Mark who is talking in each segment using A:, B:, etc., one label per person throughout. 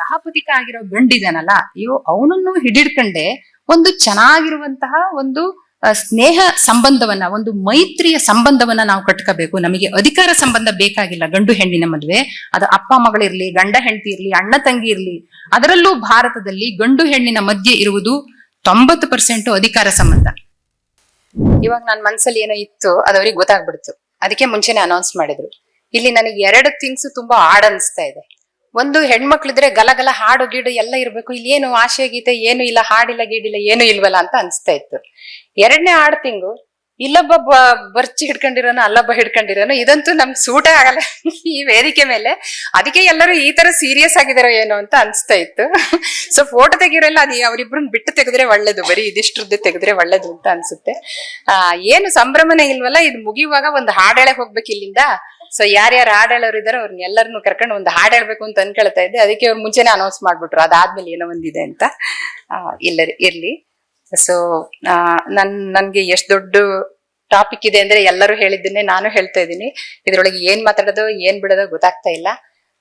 A: ಸಹಪತಿಕ ಆಗಿರೋ ಗಂಡಿದಾನಲ್ಲ, ಅಯ್ಯೋ, ಅವನನ್ನು ಹಿಡಿಡ್ಕಂಡೆ ಒಂದು ಚೆನ್ನಾಗಿರುವಂತಹ ಒಂದು ಸ್ನೇಹ ಸಂಬಂಧವನ್ನ, ಒಂದು ಮೈತ್ರಿಯ ಸಂಬಂಧವನ್ನ ನಾವು ಕಟ್ಕೋಬೇಕು. ನಮಗೆ ಅಧಿಕಾರ ಸಂಬಂಧ ಬೇಕಾಗಿಲ್ಲ ಗಂಡು ಹೆಣ್ಣಿನ ಮದುವೆ. ಅದು ಅಪ್ಪ ಮಗಳಿರ್ಲಿ ಗಂಡ ಹೆಂಡತಿ ಇರ್ಲಿ, ಅಣ್ಣ ತಂಗಿ ಇರ್ಲಿ, ಅದರಲ್ಲೂ ಭಾರತದಲ್ಲಿ ಗಂಡು ಹೆಣ್ಣಿನ ಮಧ್ಯೆ ಇರುವುದು ತೊಂಬತ್ತು ಪರ್ಸೆಂಟ್ ಅಧಿಕಾರ ಸಂಬಂಧ. ಇವಾಗ ನನ್ನ ಮನ್ಸಲ್ಲಿ ಏನೋ ಇತ್ತು, ಅದು ಅವ್ರಿಗೆ ಗೊತ್ತಾಗ್ಬಿಡ್ತು. ಅದಕ್ಕೆ ಮುಂಚೆನೆ ಅನೌನ್ಸ್ ಮಾಡಿದ್ರು. ಇಲ್ಲಿ ನನಗೆ ಎರಡು ಥಿಂಗ್ಸ್ ತುಂಬಾ ಆಡ್ ಅನಿಸ್ತಾ ಇದೆ. ಒಂದು ಹೆಣ್ಮಕ್ಳಿದ್ರೆ ಗಲಗಲ ಹಾಡು ಗೀಡು ಎಲ್ಲ ಇರ್ಬೇಕು. ಇಲ್ಲಿ ಏನು ಆಶೆ ಗೀತೆ ಏನು ಇಲ್ಲ, ಹಾಡಿಲ್ಲ ಗೀಡಿಲ್ಲ ಏನು ಇಲ್ವಲ್ಲ ಅಂತ ಅನ್ಸ್ತಾ ಇತ್ತು. ಎರಡನೇ ಹಾಡು ತಿಂಗು ಇಲ್ಲೊಬ್ಬ ಬರ್ಚಿ ಹಿಡ್ಕೊಂಡಿರೋನು, ಅಲ್ಲೊಬ್ಬ ಹಿಡ್ಕೊಂಡಿರೋನು, ಇದಂತೂ ನಮ್ಗೆ ಸೂಟೇ ಆಗಲ್ಲ. ಈ ವೇದಿಕೆ ಮೇಲೆ ಅದಕ್ಕೆ ಎಲ್ಲರೂ ಈ ತರ ಸೀರಿಯಸ್ ಆಗಿದಾರೋ ಏನೋ ಅಂತ ಅನ್ಸ್ತಾ ಇತ್ತು. ಸೊ ಫೋಟೋ ತೆಗಿರೋಲ್ಲ ಅದು ಅವರಿಬ್ರನ್ನ ಬಿಟ್ಟು ತೆಗೆದ್ರೆ ಒಳ್ಳೇದು, ಬರೀ ಇದಿಷ್ಟ್ರದ್ದು ತೆಗೆದ್ರೆ ಒಳ್ಳೇದು ಅಂತ ಅನ್ಸುತ್ತೆ. ಏನು ಸಂಭ್ರಮನೇ ಇಲ್ವಲ್ಲ, ಇದು ಮುಗಿಯುವಾಗ ಒಂದು ಹಾಡೇಳೆ ಹೋಗ್ಬೇಕು ಇಲ್ಲಿಂದ. ಸೊ ಯಾರ್ಯಾರು ಹಾಡ್ ಹೇಳೋರು ಇದಾರೆ ಅವ್ರನ್ನ ಎಲ್ಲರನ್ನು ಕರ್ಕೊಂಡು ಒಂದು ಹಾಡು ಹೇಳ್ಬೇಕು ಅಂತ ಅನ್ಕೊಳ್ತಾ ಇದ್ದೆ. ಅದಕ್ಕೆ ಅವ್ರು ಮುಂಚೆನೆ ಅನೌನ್ಸ್ ಮಾಡ್ಬಿಟ್ರು. ಅದಾದ್ಮೇಲೆ ಏನೋ ಒಂದಿದೆ ಅಂತ. ಇಲ್ಲ ಇರ್ಲಿ. ಸೊ ನನ್, ನನ್ಗೆ ಎಷ್ಟು ದೊಡ್ಡ ಟಾಪಿಕ್ ಇದೆ ಅಂದ್ರೆ ಎಲ್ಲರೂ ಹೇಳಿದ್ದನ್ನೇ ನಾನು ಹೇಳ್ತಾ ಇದ್ದೀನಿ. ಇದ್ರೊಳಗೆ ಏನ್ ಮಾತಾಡೋದು, ಏನ್ ಬಿಡೋದೋ ಗೊತ್ತಾಗ್ತಾ ಇಲ್ಲ.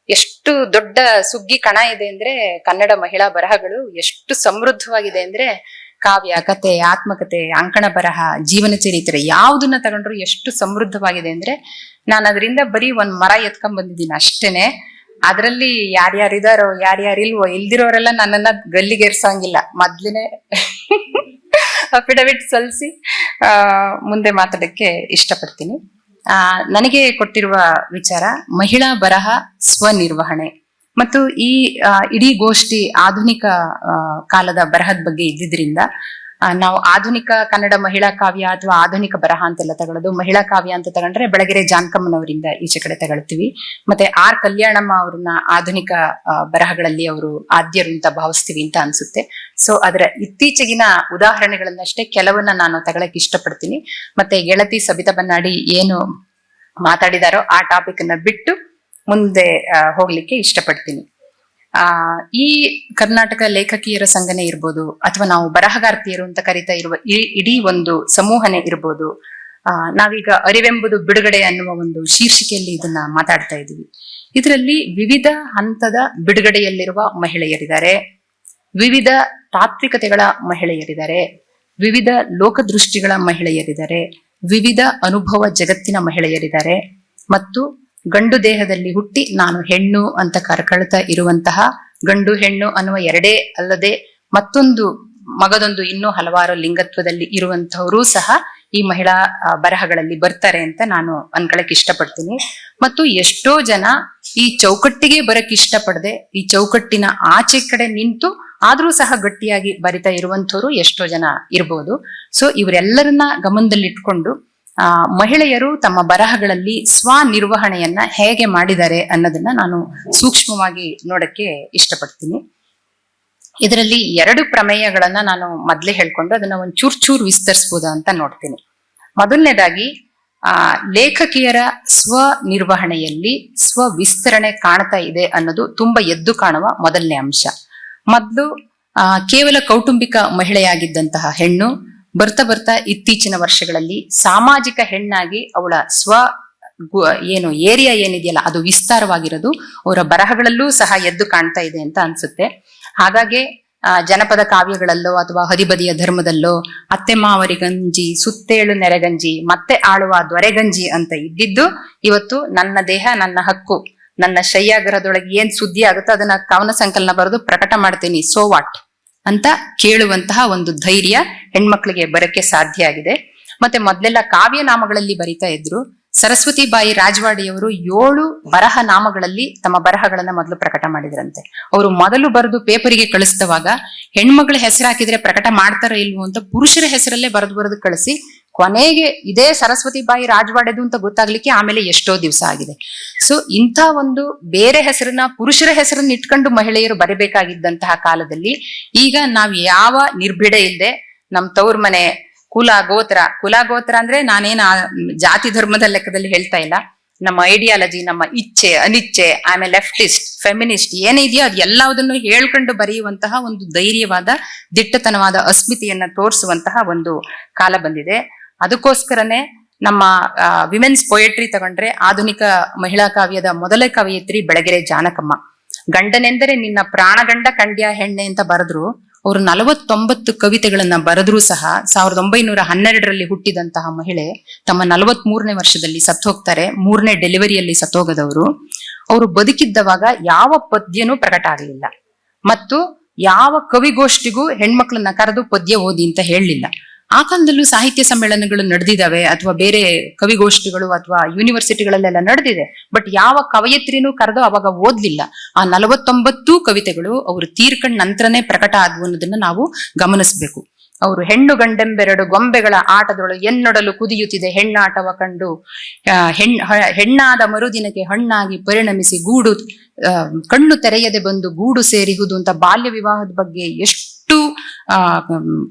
A: ಎಷ್ಟು ದೊಡ್ಡ ಸುಗ್ಗಿ ಕಣ ಇದೆ ಅಂದ್ರೆ ಕನ್ನಡ ಮಹಿಳಾ ಬರಹಗಳು ಎಷ್ಟು ಸಮೃದ್ಧವಾಗಿದೆ ಅಂದ್ರೆ ಕಾವ್ಯ ಕತೆ ಆತ್ಮಕತೆ ಅಂಕಣ ಬರಹ ಜೀವನ ಚರಿತ್ರೆ ಯಾವುದನ್ನ ತಗೊಂಡ್ರು ಎಷ್ಟು ಸಮೃದ್ಧವಾಗಿದೆ ಅಂದ್ರೆ ನಾನು ಅದರಿಂದ ಬರೀ ಒಂದ್ ಮರ ಎತ್ಕೊಂಡ್ ಬಂದಿದ್ದೀನಿ ಅಷ್ಟೇನೆ. ಅದ್ರಲ್ಲಿ ಯಾರ್ಯಾರಿದಾರೋ ಯಾರ್ಯಾರಿಲ್ವೋ ಇಲ್ದಿರೋರೆಲ್ಲ ನನ್ನನ್ನ ಗಲ್ಲಿಗೇರ್ಸಂಗಿಲ್ಲ ಮೊದ್ಲೇ ಅಫಿಡವಿಟ್ ಸಲ್ಲಿಸಿ ಮುಂದೆ ಮಾತಾಡಕ್ಕೆ ಇಷ್ಟಪಡ್ತೀನಿ. ಆ, ನನಗೆ ಕೊಟ್ಟಿರುವ ವಿಚಾರ ಮಹಿಳಾ ಬರಹ ಸ್ವನಿರ್ವಹಣೆ. ಮತ್ತು ಈ ಇಡೀ ಗೋಷ್ಠಿ ಆಧುನಿಕ ಕಾಲದ ಬರಹದ ಬಗ್ಗೆ ಇದ್ದಿದ್ರಿಂದ ನಾವು ಆಧುನಿಕ ಕನ್ನಡ ಮಹಿಳಾ ಕಾವ್ಯ ಅಥವಾ ಆಧುನಿಕ ಬರಹ ಅಂತೆಲ್ಲ ತಗೊಳ್ಳೋದು, ಮಹಿಳಾ ಕಾವ್ಯ ಅಂತ ತಗೊಂಡ್ರೆ ಬೆಳಗೆರೆ ಜಾನಕಮ್ಮನವರಿಂದ ಈಚೆ ಕಡೆ ತಗೊಳ್ತೀವಿ. ಮತ್ತೆ ಆರ್ ಕಲ್ಯಾಣಮ್ಮ ಅವ್ರನ್ನ ಆಧುನಿಕ ಬರಹಗಳಲ್ಲಿ ಅವರು ಆದ್ಯರು ಅಂತ ಭಾವಿಸ್ತೀವಿ ಅಂತ ಅನ್ಸುತ್ತೆ. ಸೊ ಅದರ ಇತ್ತೀಚೆಗಿನ ಉದಾಹರಣೆಗಳನ್ನಷ್ಟೇ ಕೆಲವನ್ನ ನಾನು ತಗೊಳಕ್ ಇಷ್ಟಪಡ್ತೀನಿ. ಮತ್ತೆ ಗೆಳತಿ ಸಬಿತಾ ಬನ್ನಾಡಿ ಏನು ಮಾತಾಡಿದಾರೋ ಆ ಟಾಪಿಕ್ ಅನ್ನ ಬಿಟ್ಟು ಮುಂದೆ ಹೋಗ್ಲಿಕ್ಕೆ ಇಷ್ಟಪಡ್ತೀನಿ. ಆ, ಈ ಕರ್ನಾಟಕ ಲೇಖಕಿಯರ ಸಂಘನೆ ಇರ್ಬೋದು, ಅಥವಾ ನಾವು ಬರಹಗಾರ್ತಿಯರು ಅಂತ ಕರಿತಾ ಇರುವ ಇಡೀ ಒಂದು ಸಮೂಹನೆ ಇರ್ಬೋದು, ಆ, ನಾವೀಗ ಅರಿವೆಂಬುದು ಬಿಡುಗಡೆ ಅನ್ನುವ ಒಂದು ಶೀರ್ಷಿಕೆಯಲ್ಲಿ ಇದನ್ನ ಮಾತಾಡ್ತಾ ಇದ್ದೀವಿ. ಇದರಲ್ಲಿ ವಿವಿಧ ಹಂತದ ಬಿಡುಗಡೆಯಲ್ಲಿರುವ ಮಹಿಳೆಯರಿದ್ದಾರೆ, ವಿವಿಧ ತಾತ್ವಿಕತೆಗಳ ಮಹಿಳೆಯರಿದ್ದಾರೆ, ವಿವಿಧ ಲೋಕದೃಷ್ಟಿಗಳ ಮಹಿಳೆಯರಿದ್ದಾರೆ, ವಿವಿಧ ಅನುಭವ ಜಗತ್ತಿನ ಮಹಿಳೆಯರಿದ್ದಾರೆ, ಮತ್ತು ಗಂಡು ದೇಹದಲ್ಲಿ ಹುಟ್ಟಿ ನಾನು ಹೆಣ್ಣು ಅಂತ ಕರ್ಕೊಳ್ತಾ ಇರುವಂತಹ ಗಂಡು ಹೆಣ್ಣು ಅನ್ನುವ ಎರಡೇ ಅಲ್ಲದೆ ಮತ್ತೊಂದು ಮಗದೊಂದು ಇನ್ನೂ ಹಲವಾರು ಲಿಂಗತ್ವದಲ್ಲಿ ಇರುವಂತಹವರು ಸಹ ಈ ಮಹಿಳಾ ಬರಹಗಳಲ್ಲಿ ಬರ್ತಾರೆ ಅಂತ ನಾನು ಅನ್ಕೊಳಕ್ ಇಷ್ಟಪಡ್ತೀನಿ. ಮತ್ತು ಎಷ್ಟೋ ಜನ ಈ ಚೌಕಟ್ಟಿಗೆ ಬರಕ್ ಇಷ್ಟಪಡದೆ, ಈ ಚೌಕಟ್ಟಿನ ಆಚೆ ಕಡೆ ನಿಂತು ಆದ್ರೂ ಸಹ ಗಟ್ಟಿಯಾಗಿ ಬರಿತಾ ಇರುವಂತವ್ರು ಎಷ್ಟೋ ಜನ ಇರ್ಬೋದು. ಸೊ, ಇವರೆಲ್ಲರನ್ನ ಗಮನದಲ್ಲಿಟ್ಕೊಂಡು ಮಹಿಳೆಯರು ತಮ್ಮ ಬರಹಗಳಲ್ಲಿ ಸ್ವನಿರ್ವಹಣೆಯನ್ನ ಹೇಗೆ ಮಾಡಿದ್ದಾರೆ ಅನ್ನೋದನ್ನ ನಾನು ಸೂಕ್ಷ್ಮವಾಗಿ ನೋಡಕ್ಕೆ ಇಷ್ಟಪಡ್ತೀನಿ. ಇದರಲ್ಲಿ ಎರಡು ಪ್ರಮೇಯಗಳನ್ನ ನಾನು ಮೊದ್ಲೇ ಹೇಳ್ಕೊಂಡು ಅದನ್ನ ಒಂದ್ ಚೂರ್ ಚೂರ್ ವಿಸ್ತರಿಸ್ಬೋದಾ ಅಂತ ನೋಡ್ತೀನಿ. ಮೊದಲನೇದಾಗಿ, ಆ, ಲೇಖಕಿಯರ ಸ್ವ ನಿರ್ವಹಣೆಯಲ್ಲಿ ಸ್ವ ವಿಸ್ತರಣೆ ಕಾಣ್ತಾ ಇದೆ ಅನ್ನೋದು ತುಂಬಾ ಎದ್ದು ಕಾಣುವ ಮೊದಲನೇ ಅಂಶ. ಮೊದ್ಲು ಕೇವಲ ಕೌಟುಂಬಿಕ ಮಹಿಳೆಯಾಗಿದ್ದಂತಹ ಹೆಣ್ಣು ಬರ್ತಾ ಬರ್ತಾ ಇತ್ತೀಚಿನ ವರ್ಷಗಳಲ್ಲಿ ಸಾಮಾಜಿಕ ಹೆಣ್ಣಾಗಿ ಅವಳ ಸ್ವ ಏನು, ಏರಿಯಾ ಏನಿದೆಯಲ್ಲ, ಅದು ವಿಸ್ತಾರವಾಗಿರೋದು ಅವರ ಬರಹಗಳಲ್ಲೂ ಸಹ ಎದ್ದು ಕಾಣ್ತಾ ಇದೆ ಅಂತ ಅನ್ಸುತ್ತೆ. ಹಾಗಾಗಿ ಜನಪದ ಕಾವ್ಯಗಳಲ್ಲೋ ಅಥವಾ ಹದಿಬದಿಯ ಧರ್ಮದಲ್ಲೋ, ಅತ್ತೆ ಮಾವರಿಗಂಜಿ ಸುತ್ತೇಳು ನೆರೆಗಂಜಿ ಮತ್ತೆ ಆಳುವ ದೊರೆಗಂಜಿ ಅಂತ ಇದ್ದಿದ್ದು, ಇವತ್ತು ನನ್ನ ದೇಹ, ನನ್ನ ಹಕ್ಕು, ನನ್ನ ಶಯ್ಯಾಗ್ರಹದೊಳಗೆ ಏನ್ ಸುದ್ದಿ ಆಗುತ್ತೋ ಅದನ್ನ ಕವನ ಸಂಕಲನ ಬರೆದು ಪ್ರಕಟ ಮಾಡ್ತೀನಿ. ಸೋ ವಾಟ್ ಅಂತ ಕೇಳುವಂತಹ ಒಂದು ಧೈರ್ಯ ಹೆಣ್ಮಕ್ಳಿಗೆ ಬರಕ್ಕೆ ಸಾಧ್ಯ ಆಗಿದೆ. ಮತ್ತೆ ಮೊದ್ಲೆಲ್ಲ ಕಾವ್ಯನಾಮಗಳಲ್ಲಿ ಬರಿತಾ ಇದ್ರು. ಸರಸ್ವತಿ ಬಾಯಿ ರಾಜವಾಡಿಯವರು ಏಳು ಬರಹ ನಾಮಗಳಲ್ಲಿ ತಮ್ಮ ಬರಹಗಳನ್ನ ಮೊದಲು ಪ್ರಕಟ ಮಾಡಿದ್ರಂತೆ. ಅವರು ಮೊದಲು ಬರೆದು ಪೇಪರಿಗೆ ಕಳಿಸಿದವಾಗ ಹೆಣ್ಮಕ್ಳ ಹೆಸರು ಹಾಕಿದ್ರೆ ಪ್ರಕಟ ಮಾಡ್ತಾರೋ ಇಲ್ವೋ ಅಂತ ಪುರುಷರ ಹೆಸರಲ್ಲೇ ಬರೆದು ಬರೆದು ಕಳಿಸಿ ಕೊನೆಗೆ ಇದೇ ಸರಸ್ವತಿ ಬಾಯಿ ರಾಜವಾಡೆದು ಅಂತ ಗೊತ್ತಾಗ್ಲಿಕ್ಕೆ ಆಮೇಲೆ ಎಷ್ಟೋ ದಿವಸ ಆಗಿದೆ. ಸೊ ಇಂಥ ಒಂದು ಬೇರೆ ಹೆಸರನ್ನ ಪುರುಷರ ಹೆಸರನ್ನ ಇಟ್ಕೊಂಡು ಮಹಿಳೆಯರು ಬರಬೇಕಾಗಿದ್ದಂತಹ ಕಾಲದಲ್ಲಿ ಈಗ ನಾವು ಯಾವ ನಿರ್ಭಿಡ ಇಲ್ಲದೆ ನಮ್ಮ ತವ್ರ ಮನೆ ಕುಲ ಗೋತ್ರ ಕುಲ ಗೋತ್ರ ಅಂದ್ರೆ ನಾನೇನು ಜಾತಿ ಧರ್ಮದ ಲೆಕ್ಕದಲ್ಲಿ ಹೇಳ್ತಾ ಇಲ್ಲ. ನಮ್ಮ ಐಡಿಯಾಲಜಿ ನಮ್ಮ ಇಚ್ಛೆ, ಅನಿಚ್ಛೆ ಆಮೇಲೆ ಲೆಫ್ಟಿಸ್ಟ್ ಫೆಮಿನಿಸ್ಟ್ ಏನಿದೆಯೋ ಅದು ಎಲ್ಲದನ್ನು ಹೇಳ್ಕೊಂಡು ಬರೆಯುವಂತಹ ಒಂದು ಧೈರ್ಯವಾದ, ದಿಟ್ಟತನವಾದ ಅಸ್ಮಿತೆಯನ್ನ ತೋರಿಸುವಂತಹ ಒಂದು ಕಾಲ ಬಂದಿದೆ. ಅದಕ್ಕೋಸ್ಕರನೇ ನಮ್ಮ ವಿಮೆನ್ಸ್ ಪೊಯೆಟ್ರಿ ತಗೊಂಡ್ರೆ ಆಧುನಿಕ ಮಹಿಳಾ ಕಾವ್ಯದ ಮೊದಲ ಕವಯಿತ್ರಿ ಬೆಳಗೆರೆ ಜಾನಕಮ್ಮ. ಗಂಡನೆಂದರೆ ನಿನ್ನ ಪ್ರಾಣಗಂಡ ಕಂಡ್ಯ ಹೆಣ್ಣೆ ಅಂತ ಬರೆದ್ರು. ಅವರು ನಲವತ್ತೊಂಬತ್ತು ಕವಿತೆಗಳನ್ನ ಬರೆದ್ರೂ ಸಹ ಸಾವಿರದ ಒಂಬೈನೂರ ಹನ್ನೆರಡರಲ್ಲಿ ಹುಟ್ಟಿದಂತಹ ಮಹಿಳೆ ತಮ್ಮ ನಲವತ್ ಮೂರನೇ ವರ್ಷದಲ್ಲಿ ಸತ್ತು ಹೋಗ್ತಾರೆ ಮೂರನೇ ಡೆಲಿವರಿಯಲ್ಲಿ ಸತ್ತೋಗದವರು. ಅವರು ಬದುಕಿದ್ದವಾಗ ಯಾವ ಪದ್ಯನೂ ಪ್ರಕಟ ಆಗಲಿಲ್ಲ. ಮತ್ತು ಯಾವ ಕವಿಗೋಷ್ಠಿಗೂ ಹೆಣ್ಮಕ್ಳನ್ನ ಕರೆದು ಪದ್ಯ ಓದಿ ಅಂತ ಹೇಳಲಿಲ್ಲ. ಆ ಕಾಲದಲ್ಲೂ ಸಾಹಿತ್ಯ ಸಮ್ಮೇಳನಗಳು ನಡೆದಿದ್ದಾವೆ ಅಥವಾ ಬೇರೆ ಕವಿಗೋಷ್ಠಿಗಳು ಅಥವಾ ಯೂನಿವರ್ಸಿಟಿಗಳಲ್ಲೆಲ್ಲ ನಡೆದಿದೆ. ಬಟ್ ಯಾವ ಕವಯತ್ರಿನೂ ಕರೆದು ಅವಾಗ ಓದ್ಲಿಲ್ಲ. ಆ ನಲವತ್ತೊಂಬತ್ತು ಕವಿತೆಗಳು ಅವರು ತೀರ್ಕಂಡ್ ನಂತರನೇ ಪ್ರಕಟ ಆದ್ವು ಅನ್ನೋದನ್ನ ನಾವು ಗಮನಿಸಬೇಕು. ಅವರು ಹೆಣ್ಣು ಗಂಡೆಂಬೆರಡು ಗೊಂಬೆಗಳ ಆಟದೊಳು ಎನ್ನೊಡಲು ಕುದಿಯುತ್ತಿದೆ. ಹೆಣ್ಣಾಟವ ಕಂಡು ಹೆಣ್ಣಾದ ಮರುದಿನಕ್ಕೆ ಹಣ್ಣಾಗಿ ಪರಿಣಮಿಸಿ ಗೂಡು ಕಣ್ಣು ತೆರೆಯದೆ ಬಂದು ಗೂಡು ಸೇರಿಹುದು ಅಂತ ಬಾಲ್ಯ ವಿವಾಹದ ಬಗ್ಗೆ ಎಷ್ಟು, ಆ,